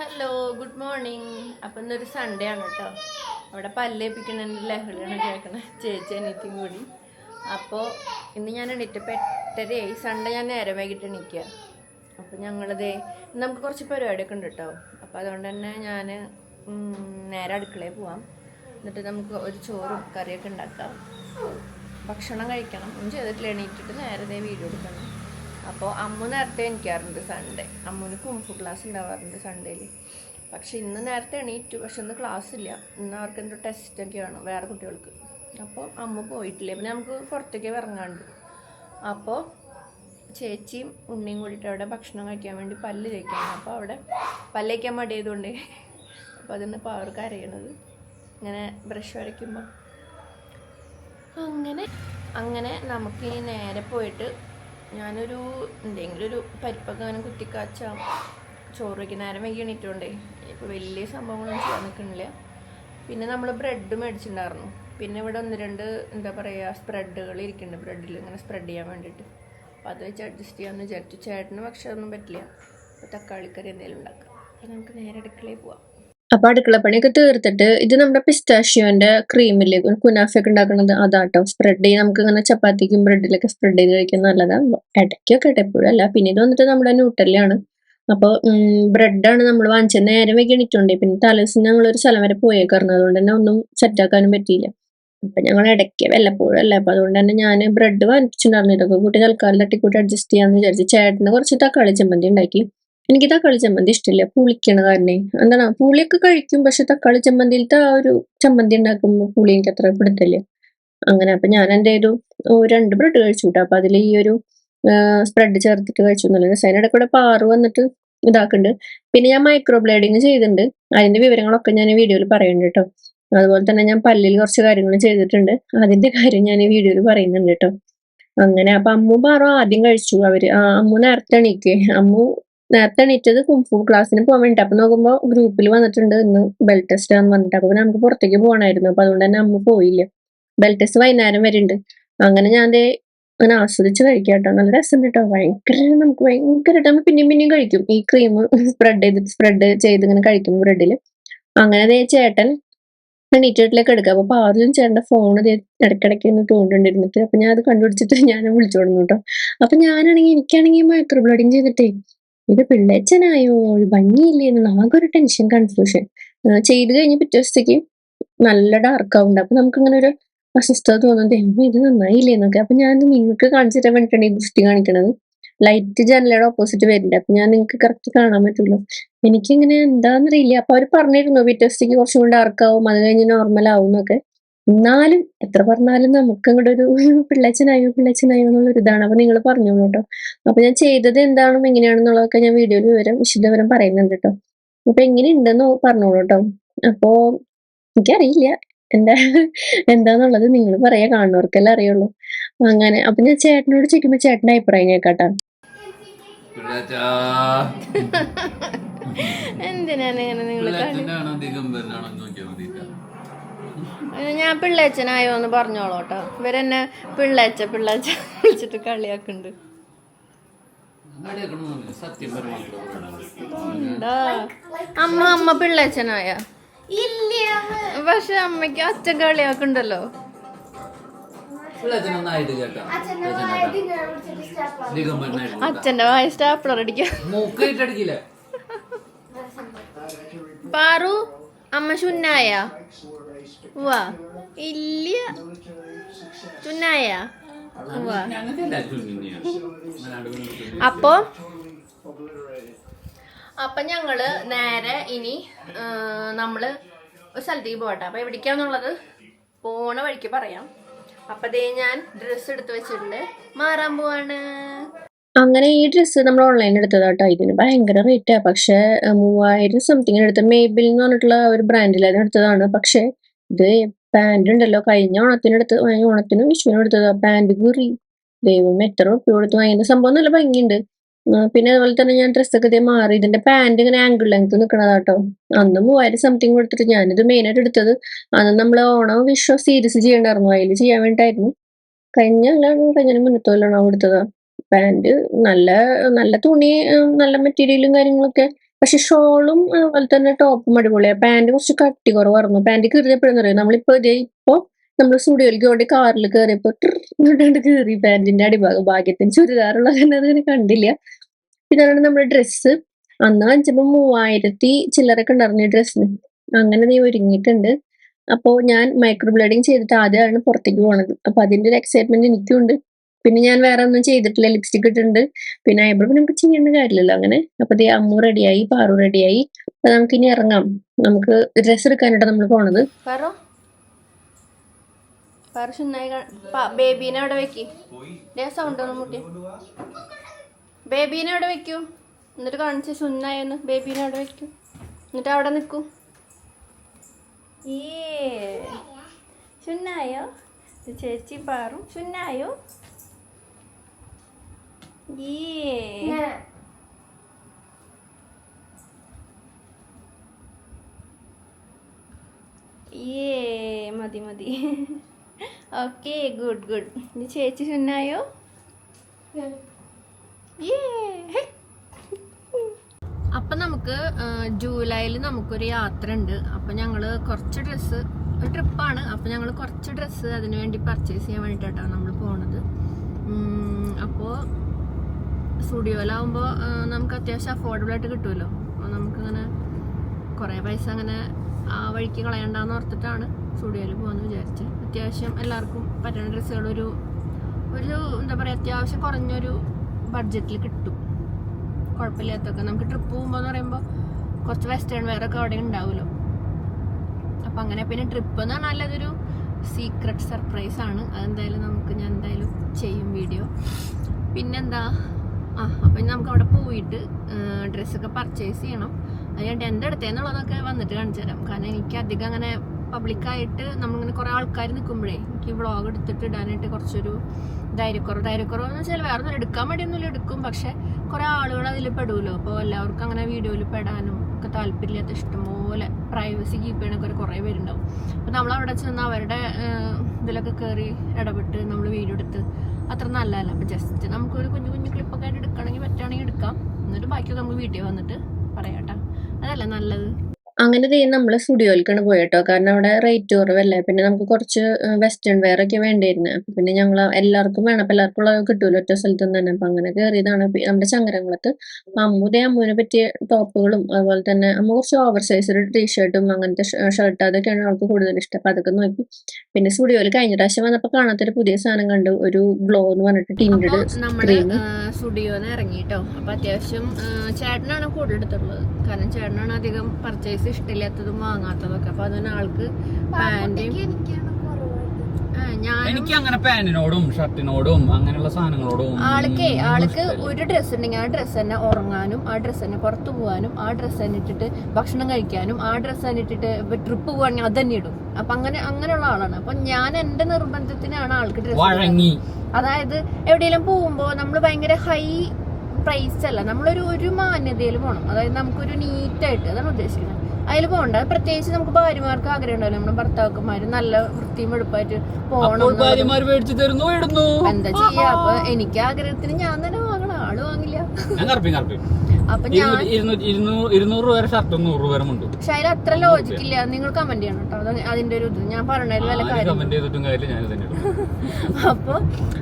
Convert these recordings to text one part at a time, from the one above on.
Hello good morning അപ്പം ഇന്നൊരു Sunday ആണ് കേട്ടോ അവിടെ പല്ലേപ്പിക്കണതിന്റെ ലഹളിയാണ് കേൾക്കണത് ചേച്ചി അനിയത്തിയും കൂടി. അപ്പോൾ ഇന്ന് ഞാൻ എണീറ്റപ്പോൾ എട്ടരയായി സൺഡേ ഞാൻ നേരം വൈകിട്ട് എണീക്കുക അപ്പോൾ ഞങ്ങളത് നമുക്ക് കുറച്ച് പരിപാടിയൊക്കെ ഉണ്ട് കേട്ടോ അപ്പോൾ അതുകൊണ്ട് തന്നെ ഞാൻ നേരെ അടുക്കളയിൽ പോവാം. എന്നിട്ട് നമുക്ക് ഒരു ചോറും കറിയൊക്കെ ഉണ്ടാക്കാം. ഭക്ഷണം കഴിക്കണം. ഒന്നും ചെയ്തിട്ടില്ല. എണീറ്റിട്ട് നേരത്തെ വീഡിയോ എടുക്കണം. അപ്പോൾ അമ്മ നേരത്തെ എണീക്കാറുണ്ട് സൺഡേ അമ്മന് കുംഫു ക്ലാസ് ഉണ്ടാവാറുണ്ട് സൺഡേയിൽ പക്ഷെ ഇന്ന് നേരത്തെ എണീറ്റു. പക്ഷെ ഇന്ന് ക്ലാസ് ഇല്ല. ഇന്ന് അവർക്ക് എന്തോ ടെസ്റ്റ് വേണം വേറെ കുട്ടികൾക്ക്. അപ്പോൾ അമ്മ പോയിട്ടില്ല. പിന്നെ നമുക്ക് പുറത്തേക്ക് ഇറങ്ങാണ്ട്. അപ്പോൾ ചേച്ചിയും ഉണ്ണിയും കൂടിയിട്ട് അവിടെ ഭക്ഷണം കഴിക്കാൻ വേണ്ടി പല്ല് തേക്കാണ്. അപ്പോൾ അവിടെ പല്ല് തേക്കാൻ മടിയതുകൊണ്ട് അപ്പോൾ അതിന് ഇപ്പോൾ അവർക്ക് അറിയണത് ഇങ്ങനെ ബ്രഷ് വരയ്ക്കുമ്പോൾ അങ്ങനെ അങ്ങനെ നമുക്ക് നേരെ പോയിട്ട് ഞാനൊരു എന്തെങ്കിലും ഒരു പരിപ്പക്കാനും കുത്തിക്കാച്ച. ചോറ് വയ്ക്കുന്ന നേരം വൈകി എണീറ്റുകൊണ്ടേ ഇപ്പോൾ വലിയ സംഭവങ്ങളൊന്നും ചെയ്യാൻ നിൽക്കണില്ല പിന്നെ നമ്മൾ ബ്രെഡ് മേടിച്ചിട്ടുണ്ടായിരുന്നു. പിന്നെ ഇവിടെ ഒന്ന് രണ്ട് എന്താ പറയുക സ്പ്രെഡുകൾ ഇരിക്കുന്നുണ്ട് ബ്രെഡിൽ ഇങ്ങനെ സ്പ്രെഡ് ചെയ്യാൻ വേണ്ടിയിട്ട്. അപ്പോൾ അത് വെച്ച് അഡ്ജസ്റ്റ് ചെയ്യാമെന്ന് വിചാരിച്ചു. ചേട്ടന് പക്ഷെ അതൊന്നും പറ്റില്ല. അപ്പോൾ തക്കാളിക്കറി എന്തെങ്കിലും ഉണ്ടാക്കാം. അപ്പോൾ നമുക്ക് നേരെ അടുക്കളയിൽ പോവാം. അപ്പൊ അടുക്കള പണിയൊക്കെ തീർത്തിട്ട് ഇത് നമ്മുടെ പിസ്റ്റാഷ്യോന്റെ ക്രീമില്ലേ കുനാഫയൊക്കെ ഉണ്ടാക്കുന്നത് അതാട്ടോ. സ്പ്രെഡ് ചെയ്ത് നമുക്ക് ഇങ്ങനെ ചപ്പാത്തിക്കും ബ്രെഡിലൊക്കെ സ്പ്രെഡ് ചെയ്ത് കഴിക്കാൻ നല്ലതാണ് ഇടയ്ക്കൊക്കെ എപ്പോഴും അല്ല. പിന്നെ ഇത് വന്നിട്ട് നമ്മുടെ ന്യൂട്ടല്ലാണ് അപ്പോൾ ബ്രെഡാണ് നമ്മൾ വാങ്ങിച്ചത്. നേരെ വൈകി എണീറ്റുണ്ടേ പിന്നെ തലേദിവസം ഞങ്ങൾ ഒരു സ്ഥലം വരെ പോയേക്കായിരുന്നു. അതുകൊണ്ട് തന്നെ ഒന്നും സെറ്റാക്കാനും പറ്റിയില്ല. അപ്പൊ ഞങ്ങൾ ഇടയ്ക്ക് വല്ലപ്പോഴും അല്ല? അപ്പൊ അതുകൊണ്ട് തന്നെ ഞാൻ ബ്രെഡ് വാങ്ങിച്ചിട്ടുണ്ടായിരുന്നു. ഇതൊക്കെ കൂട്ടി തൽക്കാലം തട്ടിക്കൂട്ടി അഡ്ജസ്റ്റ് ചെയ്യാന്ന് വിചാരിച്ചു. ചേട്ടന് കുറച്ച് തക്കാളി ചമ്മന്തി ഉണ്ടാക്കി. എനിക്ക് തക്കാളി ചമ്മന്തി ഇഷ്ടമില്ല പുളിക്കണ കാരണം. എന്താണ്? പുളിയൊക്കെ കഴിക്കും പക്ഷെ തക്കാളി ചമ്മന്തിയിലത്തെ ആ ഒരു ചമ്മന്തി ഉണ്ടാക്കുമ്പോൾ പുളി എനിക്ക് അത്ര പിടുത്തില്ല അങ്ങനെ അപ്പൊ ഞാൻ എന്ത് രണ്ട് ബ്രെഡ് കഴിച്ചു കേട്ടോ അപ്പൊ അതിൽ ഈ ഒരു സ്പ്രെഡ് ചേർത്തിട്ട് കഴിച്ചു എന്നുള്ളത് അതിനിടെ കൂടെ പാറു വന്നിട്ട് ഇതാക്കുന്നുണ്ട്. പിന്നെ ഞാൻ മൈക്രോ ബ്ലേഡിങ് ചെയ്തിട്ടുണ്ട്. അതിന്റെ വിവരങ്ങളൊക്കെ ഞാൻ വീഡിയോയിൽ പറയുന്നുണ്ട് കേട്ടോ. അതുപോലെ തന്നെ ഞാൻ പല്ലിൽ കുറച്ച് കാര്യങ്ങൾ ചെയ്തിട്ടുണ്ട്. അതിന്റെ കാര്യം ഞാൻ ഈ വീഡിയോയിൽ പറയുന്നുണ്ട് കേട്ടോ. അങ്ങനെ അപ്പൊ അമ്മു പാറു ആദ്യം കഴിച്ചു. അവർ അമ്മു നേരത്തെ എണീക്കേ. അമ്മു നേരത്തെ എണീറ്റത് കുംഫു ക്ലാസ്സിന് പോകാൻ വേണ്ടിട്ട്. അപ്പൊ നോക്കുമ്പോ ഗ്രൂപ്പിൽ വന്നിട്ടുണ്ട് ഇന്ന് ബെൽ ടെസ്റ്റ് ആണെന്ന് പറഞ്ഞിട്ട്. അപ്പൊ നമുക്ക് പുറത്തേക്ക് പോകണമായിരുന്നു അപ്പൊ അതുകൊണ്ട് തന്നെ അമ്മ പോയില്ല. ബെൽ ടെസ്റ്റ് വൈകുന്നേരം വരെ ഉണ്ട് അങ്ങനെ ഞാൻ അങ്ങനെ ആസ്വദിച്ച് കഴിക്കാം കേട്ടോ നല്ല രസം കേട്ടോ ഭയങ്കര നമുക്ക് ഭയങ്കരമായിട്ട് നമ്മൾ പിന്നെയും പിന്നെയും കഴിക്കും. ഈ ക്രീം സ്പ്രെഡ് ചെയ്ത് സ്പ്രെഡ് ചെയ്ത് ഇങ്ങനെ കഴിക്കും ബ്രെഡിൽ അങ്ങനെ അതേ ചേട്ടൻ എണീറ്റിട്ടിലേക്ക് എടുക്കുക അപ്പൊ പാതിലും ചേട്ടന്റെ ഫോൺ ഇടയ്ക്കിടയ്ക്ക് ഒന്ന് തോണ്ടിണ്ടിരുന്നിട്ട് അപ്പൊ ഞാൻ അത് കണ്ടുപിടിച്ചിട്ട് ഞാൻ വിളിച്ചു തുടങ്ങും കേട്ടോ അപ്പൊ ഞാനാണെങ്കിൽ എനിക്കാണെങ്കിൽ മൈക്രോ ബ്ലഡിങ് ചെയ്തിട്ടേ ഇത് പിള്ളേച്ചനായോ? ഭംഗിയില്ലേ എന്നുള്ള ആകെ ഒരു ടെൻഷൻ കൺഫ്യൂഷൻ ചെയ്ത് കഴിഞ്ഞ പിറ്റേ ദിവസത്തേക്ക് നല്ല ഡാർക്കാവുണ്ട് അപ്പൊ നമുക്ക് ഇങ്ങനെ ഒരു അസ്വസ്ഥത തോന്നുന്നത് "ദൈവമേ, ഇത് നന്നായില്ലേ എന്നൊക്കെ. അപ്പൊ ഞാൻ നിങ്ങൾക്ക് കാണിച്ചു തരാൻ വേണ്ടിയിട്ടാണ് ഈ ദൃഷ്ടി കാണിക്കണത്. ലൈറ്റ് ജനലയുടെ ഓപ്പോസിറ്റ് വരുന്നുണ്ട് അപ്പൊ ഞാൻ നിങ്ങൾക്ക് കറക്റ്റ് കാണാൻ പറ്റുള്ളൂ. എനിക്കിങ്ങനെ എന്താണെന്നറിയില്ല അപ്പൊ അവർ പറഞ്ഞിരുന്നു പിറ്റേ ദിവസത്തേക്ക് കുറച്ചും കൂടി ഡാർക്കാവും അത് കഴിഞ്ഞ് നോർമൽ ആവും എന്നൊക്കെ. എന്നാലും എത്ര പറഞ്ഞാലും നമുക്ക് അങ്ങോട്ട് ഒരു പിള്ളച്ചനായോ പിള്ളച്ചനായോ എന്നുള്ളൊരു ഇതാണ് അപ്പൊ നിങ്ങൾ പറഞ്ഞോളൂ കേട്ടോ? അപ്പൊ ഞാൻ ചെയ്തത് എന്താണെന്നും എങ്ങനെയാണെന്നുള്ളതൊക്കെ ഞാൻ വീഡിയോയിൽ വിവരം വിശദവിവരം പറയുന്നുണ്ട് കേട്ടോ അപ്പൊ എങ്ങനെയുണ്ടെന്ന് പറഞ്ഞോളൂ കേട്ടോ അപ്പോ എനിക്കറിയില്ല. എന്താ എന്താന്നുള്ളത് നിങ്ങൾ പറയാ കാണുന്നവർക്കെല്ലാം അറിയുള്ളൂ. അങ്ങനെ അപ്പൊ ഞാൻ ചേട്ടനോട് ചോദിക്കുമ്പോ ചേട്ടന്റെ അഭിപ്രായം കേൾക്കാട്ടോ. എന്തിനാണ് ഇങ്ങനെ നിങ്ങൾ ഞാൻ പിള്ളേച്ചനായോ എന്ന് പറഞ്ഞോളൂ കേട്ടോ. ഇവരെന്നെ പിള്ളേച്ച പിള്ളേച്ച വിളിച്ചിട്ട് കളിയാക്കുന്നുണ്ട്. അമ്മ അമ്മ പിള്ളേച്ചനായ. പക്ഷെ അമ്മയ്ക്ക് അച്ഛൻ കളിയാക്കുണ്ടല്ലോ അച്ഛന്റെ വായ സ്റ്റാപ്ലർ അടിക്കാം. പാറു അമ്മ ശുന്നായ. വാ ഇല്ല ചുന്നായ വാ. അപ്പോ? അപ്പൊ ഞങ്ങൾ നേരെ ഇനി നമ്മൾ ഒരു സ്ഥലത്തേക്ക് പോകട്ടെ. അപ്പൊ എവിടേക്കാന്നുള്ളത് പോണ വഴിക്ക് പറയാം. അപ്പൊ ദേ ഞാൻ ഡ്രസ്സ് എടുത്ത് വെച്ചിട്ടുണ്ട്. മാറാൻ പോവാണ്. അങ്ങനെ ഈ ഡ്രസ്സ് നമ്മൾ ഓൺലൈനിൽ എടുത്തതാട്ടോ. ഇതിന് ഭയങ്കര റേറ്റാ പക്ഷെ മൂവായിരം സംതിങ്ങിന് എടുത്ത മേബിൽ എന്ന് പറഞ്ഞിട്ടുള്ള ഒരു ബ്രാൻഡിലായിരുന്നു എടുത്തതാണ്. പക്ഷെ ഇത് പാന്റ് ഉണ്ടല്ലോ. കഴിഞ്ഞ ഓണത്തിന് എടുത്ത് ഓണത്തിന് വിഷുവിനും എടുത്തതാ. പാന്റ് കീറി. ദൈവം എത്ര ഉറുപ്പ്യ കൊടുത്ത്. വാങ്ങിയത് സംഭവം നല്ല ഭംഗിയുണ്ട്. പിന്നെ അതുപോലെ തന്നെ ഞാൻ ഡ്രസ്സൊക്കെ ഇതേ മാറി. ഇതിന്റെ പാന്റ് ഇങ്ങനെ ആംഗിൾ ലെങ്ത് നിൽക്കണതാട്ടോ അന്ന് മൂവായിരം സംതിങ് കൊടുത്തിട്ട് ഞാനിത് മെയിനായിട്ട് എടുത്തത്. അന്ന് നമ്മൾ ഓണം വിഷു സീരീസ് ചെയ്യണ്ടായിരുന്നു. അതിൽ ചെയ്യാൻ വേണ്ടിയിട്ടായിരുന്നു. കഴിഞ്ഞ കൊല്ലാണ് കഴിഞ്ഞ മുന്നത്തോലാണ് എടുത്തത് പാന്റ് നല്ല നല്ല തുണി നല്ല മെറ്റീരിയലും കാര്യങ്ങളൊക്കെ പക്ഷെ ഷോളും അതുപോലെ തന്നെ ടോപ്പും അടിപൊളിയാണ് പാന്റ് കുറച്ച് കട്ടി കുറവായിരുന്നു. പാന്റ് കീറിയപ്പോഴെന്ന് അറിയാം? നമ്മളിപ്പോ ഇതേ ഇപ്പൊ നമ്മൾ സ്റ്റുഡിയോയിലേക്ക് കൊണ്ട് കാറിൽ കയറിയപ്പോ ഇങ്ങോട്ട് കയറി പാൻറിന്റെ അടിഭാഗം ഭാഗ്യത്തിന് ചുരിദാറുള്ള തന്നെ അതിനെ കണ്ടില്ല. ഇതാണ് നമ്മുടെ ഡ്രസ്സ്. അന്ന് വാങ്ങിച്ചപ്പോ മൂവായിരത്തി ചില്ലറൊക്കെ ഉണ്ടായിരുന്നു ഈ ഡ്രസ്സിന്. അങ്ങനെ നീ ഒരുങ്ങിയിട്ടുണ്ട്. അപ്പോ ഞാൻ മൈക്രോ ബ്ലഡിങ് ചെയ്തിട്ട് ആദ്യമാണ് പുറത്തേക്ക് പോണത്. അപ്പൊ അതിന്റെ ഒരു എക്സൈറ്റ്മെന്റ് എനിക്കുണ്ട്. പിന്നെ ഞാൻ വേറെ ഒന്നും ചെയ്തിട്ടില്ല. ലിപ്സ്റ്റിക് ഇട്ടിട്ടുണ്ട്. പിന്നെ ഐബ്രോ പിന്നെ നമുക്ക് ചെയ്യേണ്ട കാര്യമില്ലല്ലോ അങ്ങനെ. അപ്പൊ ദേ അമ്മു റെഡിയായി പാറു റെഡിയായി അപ്പൊ നമുക്ക് ഇനി ഇറങ്ങാം. നമുക്ക് ഡ്രസ് എടുക്കാനായിട്ട് നമ്മൾ പോണത്. ബേബീനെ അവിടെ വെക്ക്. സൗണ്ട് മുട്ടി. ബേബീനെ അവിടെ വെക്കൂ. എന്നിട്ട് കാണിച്ച സുന്നായെന്ന് ബേബീനെ അവിടെ വെക്കൂ. എന്നിട്ട് അവിടെ നിൽക്കൂ ഏ. സുന്നായോ ചേച്ചി പാറും. സുന്നായോ മതി മതി. ഓക്കെ ഗുഡ് ഗുഡ് ഇനി ചേച്ചി സുന്നായോ? അപ്പൊ നമുക്ക് ജൂലൈയിൽ നമുക്കൊരു യാത്ര ഉണ്ട് അപ്പൊ ഞങ്ങൾ കുറച്ച് ഡ്രസ്സ് ഒരു ട്രിപ്പാണ്. അപ്പൊ ഞങ്ങൾ കുറച്ച് ഡ്രസ്സ് അതിനുവേണ്ടി പർച്ചേസ് ചെയ്യാൻ വേണ്ടിയിട്ടാണ് നമ്മൾ പോണത്. അപ്പോൾ അപ്പോ സ്റ്റുഡിയോയിലാവുമ്പോൾ നമുക്ക് അത്യാവശ്യം അഫോർഡബിൾ ആയിട്ട് കിട്ടുമല്ലോ. അപ്പോൾ നമുക്കിങ്ങനെ കുറേ പൈസ അങ്ങനെ ആ വഴിക്ക് കളയണ്ടെന്ന് ഓർത്തിട്ടാണ് സ്റ്റുഡിയോയിൽ പോകുന്നത് വിചാരിച്ച്. അത്യാവശ്യം എല്ലാവർക്കും പറ്റുന്ന ഡ്രസ്സുകളൊരു ഒരു എന്താ പറയുക അത്യാവശ്യം കുറഞ്ഞൊരു ബഡ്ജറ്റിൽ കിട്ടും. കുഴപ്പമില്ലാത്തൊക്കെ. നമുക്ക് ട്രിപ്പ് പോകുമ്പോൾ എന്ന് പറയുമ്പോൾ കുറച്ച് വെസ്റ്റേൺ വെയർ ഒക്കെ അവിടെ ഉണ്ടാവുമല്ലോ. അപ്പം അങ്ങനെ പിന്നെ ട്രിപ്പ് എന്ന് പറഞ്ഞാൽ അതൊരു സീക്രട്ട് സർപ്രൈസ് ആണ്. അതെന്തായാലും നമുക്ക് ഞാൻ എന്തായാലും ചെയ്യും വീഡിയോ പിന്നെന്താ? ആ അപ്പം നമുക്ക് അവിടെ പോയിട്ട് ഡ്രസ്സൊക്കെ പർച്ചേസ് ചെയ്യണം. അതിനായിട്ട് എന്റെ അടുത്തേന്നുള്ളതൊക്കെ വന്നിട്ട് കാണിച്ചു തരാം. കാരണം എനിക്ക് അധികം അങ്ങനെ പബ്ലിക്കായിട്ട് നമ്മളിങ്ങനെ കുറേ ആൾക്കാർ നിൽക്കുമ്പോഴേ എനിക്ക് വ്ളോഗ് എടുത്തിട്ട് ഇടാനായിട്ട് കുറച്ചൊരു ധൈര്യക്കുറവ്. ധൈര്യക്കുറവ് എന്ന് വെച്ചാൽ വേറെ ഒന്നും എടുക്കാൻ വേണ്ടിയൊന്നുമില്ല എടുക്കും. പക്ഷേ കുറേ ആളുകൾ അതിൽ പെടുമല്ലോ അപ്പോൾ എല്ലാവർക്കും അങ്ങനെ വീഡിയോയിൽ പെടാനും ഒക്കെ താല്പര്യമില്ലാത്ത ഇഷ്ടംപോലെ പ്രൈവസി കീപ്പ് ചെയ്യണൊക്കെ കുറേ പേരുണ്ടാവും. അപ്പോൾ നമ്മളവിടെ ചെന്ന് അവരുടെ ഇതിലൊക്കെ കയറി ഇടപെട്ട് നമ്മൾ വീഡിയോ എടുത്ത് അത്ര നല്ലതല്ല. അപ്പം ജസ്റ്റ് നമുക്കൊരു കുഞ്ഞു കുഞ്ഞു ക്ലിപ്പൊക്കെ ആയിട്ട് എടുക്കണമെങ്കിൽ പറ്റുകയാണെങ്കിൽ എടുക്കാം. എന്നിട്ട് ബാക്കിയൊക്കെ നമുക്ക് വീട്ടിൽ വന്നിട്ട് പറയാം കേട്ടോ അതല്ല നല്ലത്. അങ്ങനെ ദേ നമ്മൾ സ്റ്റുഡിയോയിലേക്കാണ് പോയിട്ടോ. കാരണം അവിടെ റേറ്റ് കുറവല്ലേ. പിന്നെ നമുക്ക് കുറച്ച് വെസ്റ്റേൺ വെയർ ഒക്കെ വേണ്ടിയിരുന്നു. അപ്പൊ പിന്നെ ഞങ്ങൾ എല്ലാവർക്കും വേണം. അപ്പൊ എല്ലാവർക്കും ഉള്ളത് കിട്ടുമല്ലോ ഒറ്റ സ്ഥലത്ത് നിന്ന് തന്നെ അപ്പൊ അങ്ങനെ കയറിയതാണ് നമ്മുടെ ചങ്കരംകുളത്ത് അപ്പൊ അമ്മൂനെ അമ്മുവിനെ പറ്റിയ ടോപ്പുകളും അതുപോലെ തന്നെ അമ്മ കുറച്ച് ഓവർ സൈസ് ടീഷർട്ടും അങ്ങനത്തെ ഷർട്ട് അതൊക്കെയാണ് അവൾക്ക് കൂടുതൽ ഇഷ്ടം. അപ്പൊ അതൊക്കെ നോക്കി. പിന്നെ സ്റ്റുഡിയോയിൽ കഴിഞ്ഞ പ്രാവശ്യം വന്നപ്പോ കാണാത്തൊരു പുതിയ സാധനം കണ്ടു. ഒരു ഗ്ലോ എന്ന് പറഞ്ഞിട്ട് ടിൻഡ് ക്രീം സ്റ്റുഡിയോന്ന് ഇറങ്ങിട്ടോ. അപ്പൊ അത്യാവശ്യം ചേട്ടനാണ് കൂടുതൽ എടുത്തിട്ടുള്ളത്. കാരണം ചേട്ടനാണ് അധികം പർച്ചേസ് ഇഷ്ടമില്ലാത്തതും വാങ്ങാത്തതൊക്കെ. അപ്പൊ അതിന് ആൾക്ക് പാന്റും എനിക്ക് അങ്ങനെ പാന്റിനോടും ഷർട്ടിനോടും അങ്ങനെയുള്ള സാധനങ്ങളോടും ആൾക്കേ ആൾക്ക് ഒരു ഡ്രസ്സ് ഉണ്ടെങ്കിൽ ആ ഡ്രസ്സ് തന്നെ ഉറങ്ങാനും ആ ഡ്രസ്സ് തന്നെ പുറത്തു പോകാനും ആ ഡ്രസ്സ് തന്നെ ഇട്ടിട്ട് ഭക്ഷണം കഴിക്കാനും ആ ഡ്രസ്സ് തന്നെ ഇട്ടിട്ട് ട്രിപ്പ് പോവാണെങ്കിൽ അത് തന്നെ ഇടും. അപ്പൊ അങ്ങനെ അങ്ങനെയുള്ള ആളാണ്. അപ്പൊ ഞാൻ എന്റെ നിർബന്ധത്തിനാണ് ആൾക്ക് ഡ്രസ്സ് വഴങ്ങി. അതായത് എവിടെയെങ്കിലും പോകുമ്പോ നമ്മൾ ഭയങ്കര ഹൈ പ്രൈസ് അല്ല. നമ്മളൊരു ഒരു മാന്യതയിൽ പോകണം അതായത് നമുക്കൊരു നീറ്റായിട്ട് അതാണ് ഉദ്ദേശിക്കുന്നത്. അതിൽ പോകണ്ട പ്രത്യേകിച്ച് നമുക്ക് ഭാര്യമാർക്ക് ആഗ്രഹം ഉണ്ടാവില്ല നമ്മുടെ ഭർത്താക്കന്മാര് നല്ല വൃത്തിയും എടുപ്പായിട്ട് പോകണം എന്താ ചെയ്യാ? അപ്പൊ എനിക്ക് ആഗ്രഹത്തിന് ഞാൻ തന്നെ ആൾ വാങ്ങില്ല. ഞാൻ കറപ്പി കറപ്പി അപ്പൊ ഞാൻ ഇരുന്നൂറ് രൂപ ഷർട്ടും നൂറ് രൂപ ഉണ്ട് പക്ഷെ അതിൽ അത്ര ലോജിക് ഇല്ല നിങ്ങൾ കമന്റ് ചെയ്യണം കേട്ടോ. അതിന്റെ ഒരു ഇത്. ഞാൻ പറഞ്ഞതിൽ വല്ല കാര്യം അപ്പൊ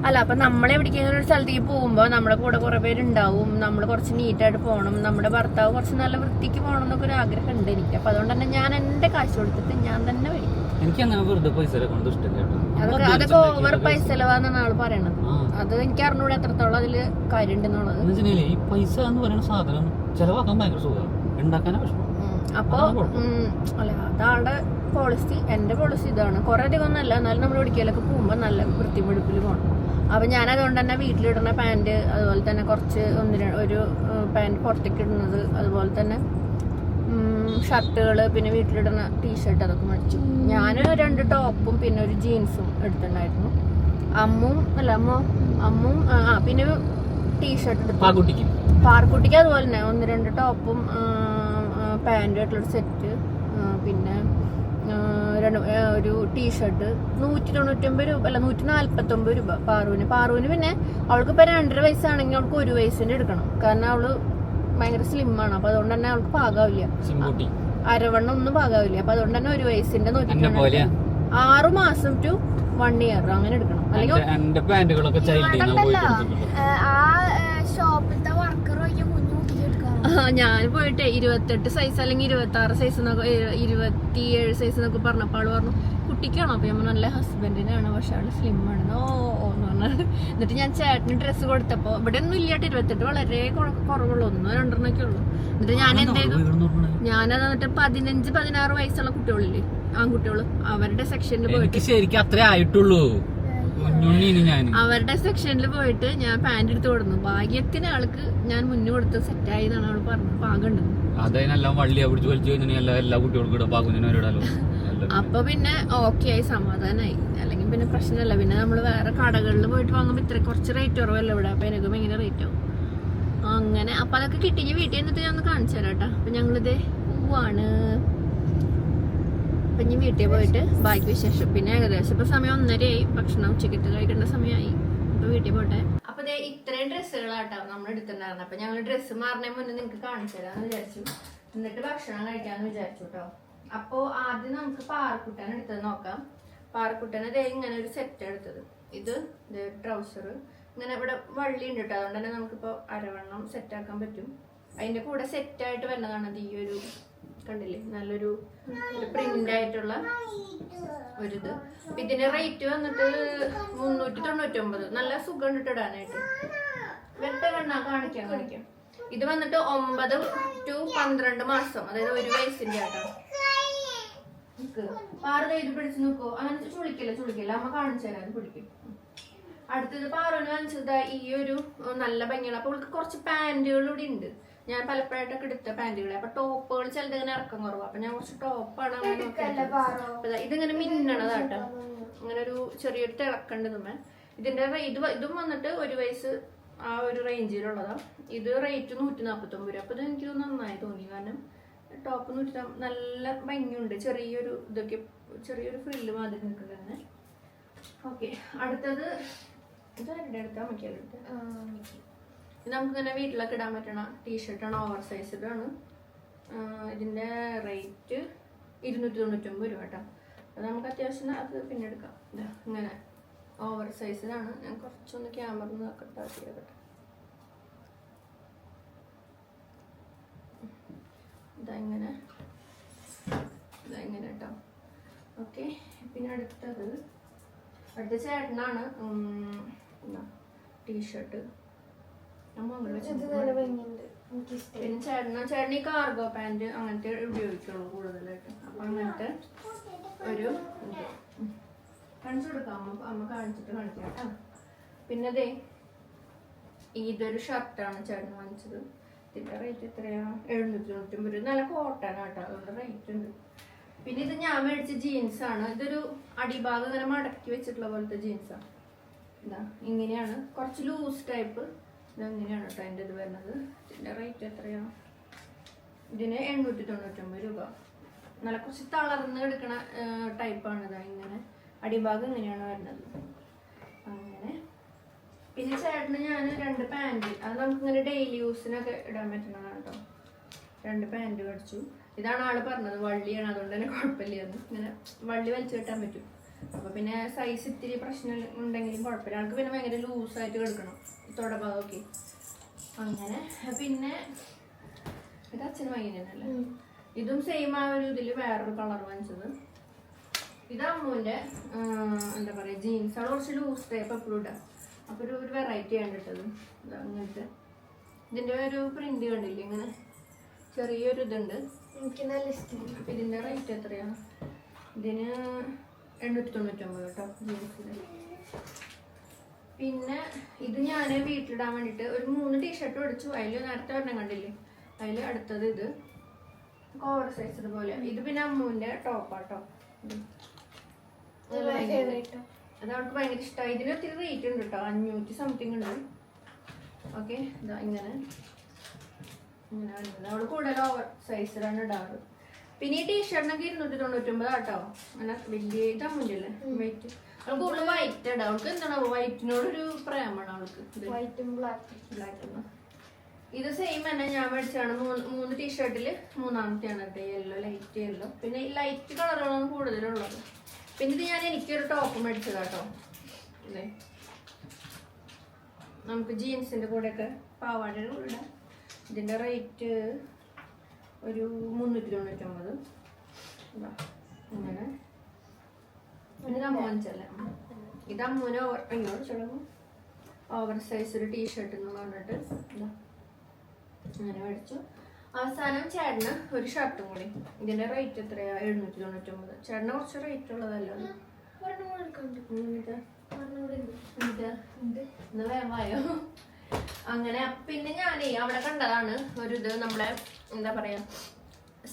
അല്ല അപ്പൊ നമ്മൾ എവിടേക്കെങ്കിലും ഒരു സ്ഥലത്തേക്ക് പോകുമ്പോ നമ്മുടെ കൂടെ കുറെ പേരുണ്ടാവും. നമ്മൾ കുറച്ച് നീറ്റായിട്ട് പോകണം നമ്മുടെ ഭർത്താവ് കുറച്ച് നല്ല വൃത്തിക്ക് പോകണം എന്നൊക്കെ ഒരു ആഗ്രഹം ഉണ്ട് എനിക്ക്. അപ്പൊ അതുകൊണ്ട് തന്നെ ഞാൻ എന്റെ കാശ് കൊടുത്തിട്ട് ഞാൻ തന്നെ വരും എനിക്ക് അങ്ങനെ വെറുതെ പൈസ ഇഷ്ടമില്ല. അതൊക്കെ അതൊക്കെ ഓവർ അധ്വാനിച്ചുണ്ടാക്കിയ പൈസ ചെലവാന്നാണ് ആൾ പറയണത്. അത് എനിക്ക് അറിഞ്ഞൂടെ എത്രത്തോളം അതിൽ ഈ പൈസ എന്ന് പറയുന്ന സാധനം ചെലവാക്കാൻ ഭയങ്കര സുഖമാണ് ഉണ്ടാക്കാനാ വിഷമം ഉം. അപ്പൊ അതാണ് അല്ല അതാളുടെ പോളിസി എന്റെ പോളിസി ഇതാണ്. കുറെ അധികം ഒന്നല്ല എന്നാലും നമ്മൾ ഒരിക്കലൊക്കെ പോകുമ്പോ നല്ല വൃത്തി വെടുപ്പിൽ പോകണം അപ്പൊ ഞാൻ അതുകൊണ്ട് തന്നെ വീട്ടിലിടുന്ന പാന്റ് അതുപോലെ തന്നെ കുറച്ച് ഒന്ന് ഒരു പാന്റ് പുറത്തേക്ക് ഇടുന്നത് അതുപോലെ തന്നെ ഷർട്ടുകൾ പിന്നെ വീട്ടിലിടുന്ന ടീഷർട്ട് അതൊക്കെ മേടിച്ചു. ഞാൻ രണ്ട് ടോപ്പും പിന്നെ ഒരു ജീൻസും എടുത്തിട്ടുണ്ടായിരുന്നു. അമ്മും അല്ല അമ്മ അമ്മും ആ പിന്നെ ടീഷർട്ട് എടുത്തു. പാർക്കുട്ടിക്ക്. അതുപോലെ തന്നെ. ഒന്ന് രണ്ട് ടോപ്പും പാന്റും ആയിട്ടുള്ളൊരു സെറ്റ് പിന്നെ രണ്ട് ഒരു ടീഷർട്ട് നൂറ്റി തൊണ്ണൂറ്റൊമ്പത് രൂപ അല്ല നൂറ്റി നാല്പത്തൊമ്പത് രൂപ പാറുവിന്. പാറുവിന് പിന്നെ അവൾക്ക് ഇപ്പം രണ്ടര വയസ്സാണെങ്കിൽ അവൾക്ക് ഒരു വയസ്സിന്റെ എടുക്കണം. കാരണം അവൾ ഭയങ്കര സ്ലിമ്മാണ് അപ്പൊ അതുകൊണ്ട് തന്നെ അവൾക്ക് പാകാവില്ല. അരവണ്ണം ഒന്നും പാകാവില്ല. അപ്പൊ അതുകൊണ്ട് തന്നെ ഒരു വയസ്സിന്റെ നോക്കിയിട്ടുണ്ട് നോക്കിയിട്ടാണ് ആറു മാസം ടു വൺ ഇയർ അങ്ങനെ എടുക്കണം. ഞാൻ പോയിട്ട് ഇരുപത്തെട്ട് സൈസ് അല്ലെങ്കിൽ ഇരുപത്തി ആറ് സൈസ് എന്നൊക്കെ ഇരുപത്തി ഏഴ് സൈസ് എന്നൊക്കെ പറഞ്ഞപ്പോൾ ആൾ പറഞ്ഞു കുട്ടിക്കാണോ? അപ്പൊ ഞാൻ നല്ല ഹസ്ബൻഡിനാണ് പക്ഷെ അവൾ സ്ലിം ആണ് ഓ പറഞ്ഞത് എന്ന് പറഞ്ഞാൽ എന്നിട്ട് ഞാൻ ചേട്ടന് ഡ്രസ്സ് കൊടുത്തപ്പോ ഇവിടെ ഒന്നും ഇല്ലാട്ട് ഇരുപത്തെട്ട്. വളരെ കുറ- കുറവുള്ളൂ ഒന്നോ രണ്ടെണ്ണൊക്കെ ഉള്ളൂ. എന്നിട്ട് ഞാൻ എന്ത് ചെയ്തു? ഞാനത് എന്നിട്ട് പതിനഞ്ച് പതിനാറ് വയസ്സുള്ള കുട്ടികളില്ലേ ആൺകുട്ടികൾ അവരുടെ സെക്ഷനിൽ പോയിട്ട് ശരിക്കും അത്രേ ആയിട്ടുള്ളൂ. അവരുടെ സെക്ഷനിൽ പോയിട്ട് ഞാൻ പാന്റ് എടുത്ത് കൊടുന്നു ഭാഗ്യത്തിന് ആൾക്ക് ഞാൻ മുന്നേ കൊടുത്ത് സെറ്റായി എന്നാണ് അവൾ പറഞ്ഞത്. പാകണ്ടത് അതായത് വള്ളിയാ പിടിച്ച് വലിച്ചു കഴിഞ്ഞാൽ എല്ലാ എല്ലാ കുട്ടികൾക്കും ഇടാം. പാകുഞ്ഞിനും ഇടാലോ. അപ്പൊ പിന്നെ ഓക്കെ ആയി സമാധാനായി. അല്ലെങ്കിൽ പിന്നെ പ്രശ്നമല്ല. പിന്നെ നമ്മൾ വേറെ കടകളിൽ പോയിട്ട് വാങ്ങുമ്പോൾ ഇത്ര കുറച്ച് റേറ്റ് കുറവല്ലോ ഇവിടെ. അപ്പൊ എനിക്കും ഭയങ്കര റേറ്റ് ആവും. അങ്ങനെ അപ്പൊ അതൊക്കെ കിട്ടി. വീട്ടിൽ നിന്നിട്ട് ഞാൻ ഒന്ന് കാണിച്ചു തരാം കേട്ടോ. അപ്പൊ ഞങ്ങളിത് പോവാണ്. അപ്പൊ ഇനി വീട്ടിൽ പോയിട്ട് ബാക്കി വിശേഷം. പിന്നെ ഏകദേശം ഇപ്പൊ സമയം ഒന്നരയായി. ഭക്ഷണം ഉച്ചക്കിട്ട് കഴിക്കേണ്ട സമയമായി. അപ്പൊ വീട്ടിൽ പോട്ടെ. അപ്പൊ ദേ ഇത്രയും ഡ്രസ്സുകളാട്ടോ നമ്മൾ എടുത്തിട്ടുണ്ടായിരുന്നു. അപ്പൊ ഞങ്ങൾ ഡ്രസ്സ് മാറുന്നതിന് മുന്നേ നിങ്ങൾക്ക് കാണിച്ചു തരാന്ന് വിചാരിച്ചു. എന്നിട്ട് ഭക്ഷണം കഴിക്കാന്ന് വിചാരിച്ചു കേട്ടോ അപ്പോ ആദ്യം നമുക്ക് പാറക്കുട്ടൻ എടുത്തത് നോക്കാം. പാറക്കുട്ടന് ദേ ഇങ്ങനെ ഒരു സെറ്റ് എടുത്തത്. ഇത് ട്രൗസർ ഇങ്ങനെ ഇവിടെ വള്ളി ഉണ്ട് കേട്ടോ. അതുകൊണ്ട് തന്നെ നമുക്കിപ്പോ അരവണ്ണം സെറ്റ് ആക്കാൻ പറ്റും. അതിന്റെ കൂടെ സെറ്റ് ആയിട്ട് വരുന്നതാണ് ഈ ഒരു കണ്ടില്ലേ? നല്ലൊരു പ്രിന്റ് ആയിട്ടുള്ള ഒരിത്. ഇതിന്റെ റേറ്റ് വന്നിട്ട് മുന്നൂറ്റി തൊണ്ണൂറ്റി ഒമ്പത് നല്ല സുഖം ഇടാനായിട്ട്. വെട്ട കണ്ണ കാണിക്കാം കാണിക്കാം. ഇത് വന്നിട്ട് ഒമ്പത് ടു പന്ത്രണ്ട് മാസം. അതായത് ഒരു വയസ്സിന്റെ ആട്ടോ. നിക്ക്. പാറ ഇത് പിടിച്ച് നോക്കൂ. അങ്ങനെ ചുളിക്കില്ല ചുളിക്കില്ല. അമ്മ കാണിച്ചു തരാൻ പിടിക്കും. അടുത്തത് പാറുവിന് കാണിച്ചത് ഈ ഒരു നല്ല ഭംഗിയുള്ള അപ്പൊ അവൾക്ക് കുറച്ച് പാന്റുകൾ ഇവിടെ ഉണ്ട്. ഞാൻ പലപ്പോഴായിട്ടൊക്കെ എടുത്ത പാന്റുകൾ അപ്പൊ ടോപ്പുകൾ ചിലത് ഇങ്ങനെ ഇറക്കം കുറവ്. അപ്പൊ ഞാൻ കുറച്ച് ടോപ്പാണ് അങ്ങനെ ഇതിങ്ങനെ മിന്നണതാട്ടോ അങ്ങനെ ഒരു ചെറിയൊരു തിളക്കണ്ട് നമ്മ ഇതിന്റെ ഇത് ഇതും വന്നിട്ട് ഒരു വയസ്സ് ആ ഒരു റേഞ്ചിലുള്ളതാ ഇത് റേറ്റ് നൂറ്റി നാൽപ്പത്തി ഒമ്പത് രൂപ. അപ്പൊ ഇത് എനിക്ക് നന്നായി തോന്നി കാരണം ടോപ്പ് എന്ന് വെച്ചാൽ നല്ല ഭംഗിയുണ്ട്. ചെറിയൊരു ഇതൊക്കെ ചെറിയൊരു ഫ്രില്ല് മാതിരി നിൽക്കുന്നതാണ് ഓക്കെ അടുത്തത് ഇതാരുടെ അടുത്താ മറ്റേ നമുക്ക് ഇങ്ങനെ വീട്ടിലൊക്കെ ഇടാൻ പറ്റണ ടീഷർട്ടാണ് ഓവർ സൈസ്ഡാണ് ഇതിന്റെ റേറ്റ് ഇരുന്നൂറ്റി തൊണ്ണൂറ്റൊമ്പത് രൂപ കേട്ടോ അത് നമുക്ക് അത്യാവശ്യം അത് പിന്നെ എടുക്കാം. ഇതാ ഇങ്ങനെ ഓവർ സൈസിലാണ് ഞാൻ കുറച്ചൊന്ന് ക്യാമറ നോക്കട്ടെ ചെയ്യട്ടെ ഇതാ ഇതങ്ങനെ ഇതാ ഇങ്ങനെ കേട്ടോ ഓക്കെ പിന്നെ അടുത്തത്. അടുത്ത ചേട്ടനാണ് ടീഷർട്ട്. പിന്നെ ചേട്ടന് ചേട്ടൻ ഈ കാർഗോ പാന്റ് അങ്ങനത്തെ ഉപയോഗിക്കുള്ളൂ കൂടുതലായിട്ട്. അപ്പൊ അങ്ങനത്തെ ഒരു. കാണിച്ചു കൊടുക്കാം അമ്മ അമ്മ കാണിച്ചിട്ട് കാണിക്കാം കേട്ടോ പിന്നെ അതെ ഇതൊരു ഷർട്ടാണ് ചേട്ടൻ വാങ്ങിച്ചത്. ഇതിന്റെ റേറ്റ് എത്രയാ? എഴുന്നൂറ്റി തൊണ്ണൂറ്റൊമ്പത് രൂപ. നല്ല കോട്ടൺ ആട്ടോ അതുകൊണ്ട് റേറ്റ് ഉണ്ട്. പിന്നെ ഇത് ഞാൻ മേടിച്ച ആണ്. ഇതൊരു അടിഭാഗം ഇങ്ങനെ മടക്കി വെച്ചിട്ടുള്ള പോലത്തെ ജീൻസാണ് ഇതാ ഇങ്ങനെയാണ്. കുറച്ച് ലൂസ് ടൈപ്പ് ഇതെങ്ങനെയാണ് കേട്ടോ അതിന്റെ ഇത് വരുന്നത്. ഇതിന്റെ റേറ്റ് എത്രയാ? ഇതിന് എണ്ണൂറ്റി തൊണ്ണൂറ്റൊമ്പത് രൂപ. നല്ല കുറച്ച് തളർന്ന് എടുക്കണ ടൈപ്പാണ് ഇതാ ഇങ്ങനെ. അടിഭാഗം ഇങ്ങനെയാണ് വരുന്നത്. അങ്ങനെ. പിന്നെ ചേട്ടന് ഞാൻ രണ്ട് പാന്റ് അത് നമുക്ക് ഇങ്ങനെ ഡെയിലി യൂസിനൊക്കെ ഇടാൻ പറ്റുന്നതാണ് കേട്ടോ രണ്ട് പാന്റ് മേടിച്ചു. ഇതാണ് ആൾ പറഞ്ഞത് വള്ളിയാണ്. അതുകൊണ്ട് തന്നെ കുഴപ്പമില്ല. എന്ന് ഇങ്ങനെ വള്ളി വലിച്ചു കെട്ടാൻ പറ്റും. അപ്പൊ പിന്നെ സൈസ് ഇത്തിരി പ്രശ്നം ഉണ്ടെങ്കിലും കുഴപ്പമില്ല. ആൾക്ക് പിന്നെ ഭയങ്കര ലൂസായിട്ട് കിടക്കണം. തുടഭാഗമൊക്കെ. അങ്ങനെ. പിന്നെ ഇത് അച്ഛനും വൈകുന്നല്ലേ ഇതും സെയിം ആ ഒരു ഇതിൽ വേറൊരു കളർ വാങ്ങിച്ചത്. ഇത് അമ്മൂന്റെ എന്താ പറയാ ജീൻസ് അവിടെ കുറച്ച് ലൂസ് ടൈപ്പ് എപ്പോഴും ഇടാം. അപ്പൊ ഒരു ഒരു വെറൈറ്റി ഇതാ അങ്ങനത്തെ. ഇതിന്റെ ഒരു പ്രിന്റ് കണ്ടില്ലേ ഇങ്ങനെ? ചെറിയൊരു ഇതുണ്ട്. എനിക്ക് നല്ല ഇഷ്ടമാണ് അപ്പൊ ഇതിന്റെ റേറ്റ് എത്രയാ ഇതിന് എണ്ണൂറ്റി തൊണ്ണൂറ്റൊമ്പത് കേട്ടോ. ജീൻസിന്. പിന്നെ ഇത് ഞാൻ വീട്ടിലിടാൻ വേണ്ടിയിട്ട് ഒരു മൂന്ന് ടീഷർട്ട് മേടിച്ചു അതിൽ നേരത്തെ ഒരെണ്ണം കണ്ടില്ലേ? അതിൽ അടുത്തത് ഇത്. ഓവർ സൈസ് പോലെ ഇത് പിന്നെ അമ്മുവിന്റെ ടോപ്പാട്ടോ അത് അവൾക്ക് ഭയങ്കര ഇഷ്ടമായി ഇതിന് ഒത്തിരി റേറ്റ് ഉണ്ട് കേട്ടോ അഞ്ഞൂറ്റി സംതിങ് ഉണ്ട്. ഓക്കെ ഇതാ ഇങ്ങനെ. ഇങ്ങനെ വരുന്നത്. അവൾ കൂടുതൽ ഓവർ സൈസിലാണ് ഇടാറ്. പിന്നെ ഈ ടീഷർട്ടിനൊക്കെ ഇരുന്നൂറ്റി തൊണ്ണൂറ്റൊമ്പത് കേട്ടോ അങ്ങനെ വലിയ തമ്മിലല്ലേ വൈറ്റ് അവൾക്ക് കൂടുതൽ വൈറ്റ് ഇടാം. അവൾക്ക് എന്താണ് വൈറ്റിനോടൊരു പ്രേമാണ് അവൾക്ക്. വൈറ്റും വൈറ്റും ബ്ലാക്കും ബ്ലാക്ക് ഇത് സെയിം തന്നെ. ഞാൻ മേടിച്ചാണ് മൂന്ന് മൂന്ന് ടീഷർട്ടിൽ മൂന്നാമത്തെയാണ്. കേട്ടോ യെല്ലോ ലൈറ്റ് യെല്ലോ പിന്നെ ഈ ലൈറ്റ് കളറുകളാണ് കൂടുതലുള്ളത്. പിന്നെ ഇത് ഞാൻ എനിക്കൊരു ടോപ്പ് മേടിച്ചത് കേട്ടോ നമുക്ക് ജീൻസിന്റെ കൂടെയൊക്കെ പാവാടയുടെ കൂടെ ഇടാം. ഇതിന്റെ റേറ്റ് ഒരു മുന്നൂറ്റി തൊണ്ണൂറ്റൊമ്പത്. അങ്ങനെ ഇത് അമ്മോനിച്ചല്ല ഇത് അമ്മൂന് ഓവർ അയ്യോ ചടങ്ങും ഓവർ സൈസ് ഒരു ടീഷർട്ട് എന്ന് പറഞ്ഞിട്ട്. അങ്ങനെ മേടിച്ചു. അവസാനം ചേട്ടന് ഒരു ഷർട്ടും കൂടി. ഇതിന്റെ റേറ്റ് എത്രയാ? എഴുന്നൂറ്റി തൊണ്ണൂറ്റൊമ്പത്. ചേട്ടന് കുറച്ച് റേറ്റ് ഉള്ളതല്ലോ. ഇന്ന് അങ്ങനെ പിന്നെ ഞാനേ അവിടെ കണ്ടതാണ് ഒരു ഇത് നമ്മളെ എന്താ പറയാ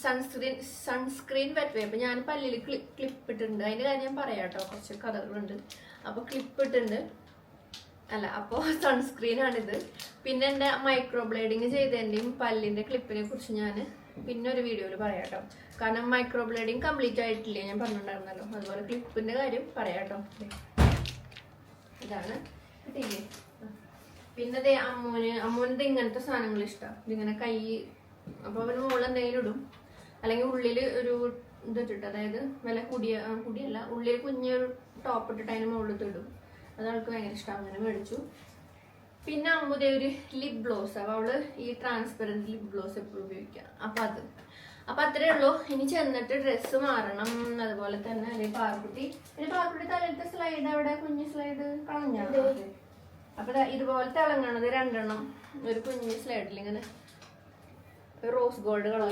സൺസ്ക്രീൻ സൺസ്ക്രീൻ പറ്റുവേ അപ്പൊ ഞാൻ പല്ലിൽ ക്ലിപ്പ് ഇട്ടിട്ടുണ്ട്. അതിന്റെ കാര്യം ഞാൻ പറയാട്ടോ. കുറച്ച് കഥകളുണ്ട്. അപ്പൊ ക്ലിപ്പ് ഇട്ടിട്ടുണ്ട്. അല്ല അപ്പോൾ സൺസ്ക്രീൻ ആണിത് പിന്നെ എന്റെ മൈക്രോ ബ്ലേഡിങ് ചെയ്തതിന്റെയും പല്ലിന്റെ ക്ലിപ്പിനെ കുറിച്ച് ഞാൻ പിന്നെ ഒരു വീഡിയോയിൽ പറയാം കേട്ടോ കാരണം മൈക്രോ ബ്ലേഡിങ് കംപ്ലീറ്റ് ആയിട്ടില്ല? ഞാൻ പറഞ്ഞിട്ടുണ്ടായിരുന്നല്ലോ. അതുപോലെ ക്ലിപ്പിന്റെ കാര്യം പറയാം കേട്ടോ ഇതാണ്. കിട്ടിയില്ലേ? പിന്നെ ദേ അമ്മൂന് അമ്മൂനത് ഇങ്ങനത്തെ സാധനങ്ങൾ ഇഷ്ടം. ഇതിങ്ങനെ കൈ അപ്പോൾ അവന് മുകളിൽ എന്തെങ്കിലും ഇടും. അല്ലെങ്കിൽ ഉള്ളിൽ ഒരു ഇതിട്ടിട്ട് അതായത് വില കുടിയ കുടിയല്ല ഉള്ളിൽ കുഞ്ഞൊരു ടോപ്പ് ഇട്ടിട്ട് അതിന് മുകളിൽ ഇടും. അത് അവൾക്ക് ഭയങ്കര ഇഷ്ടം. അങ്ങനെ മേടിച്ചു. പിന്നെ അമ്മുദേ ഒരു ലിപ് ഗ്ലോസ് അപ്പൊ അവൾ ഈ ട്രാൻസ്പെറന്റ് ലിപ് ഗ്ലോസ് എപ്പോഴും ഉപയോഗിക്കാം. അപ്പം അത്. അപ്പം അത്രേ ഉള്ളൂ. ഇനി ചെന്നിട്ട് ഡ്രസ്സ് മാറണം അതുപോലെ തന്നെ. അല്ലെങ്കിൽ പാർക്കുട്ടി പിന്നെ പാർക്കുട്ടി തലത്തെ സ്ലൈഡ് അവിടെ കുഞ്ഞു സ്ലൈഡ് കളഞ്ഞാ? അപ്പൊ ഇതുപോലത്തെ ഇളങ്ങണത് രണ്ടെണ്ണം. ഒരു കുഞ്ഞു സ്ലൈഡിൽ ഇങ്ങനെ റോസ് ഗോൾഡ് കളർ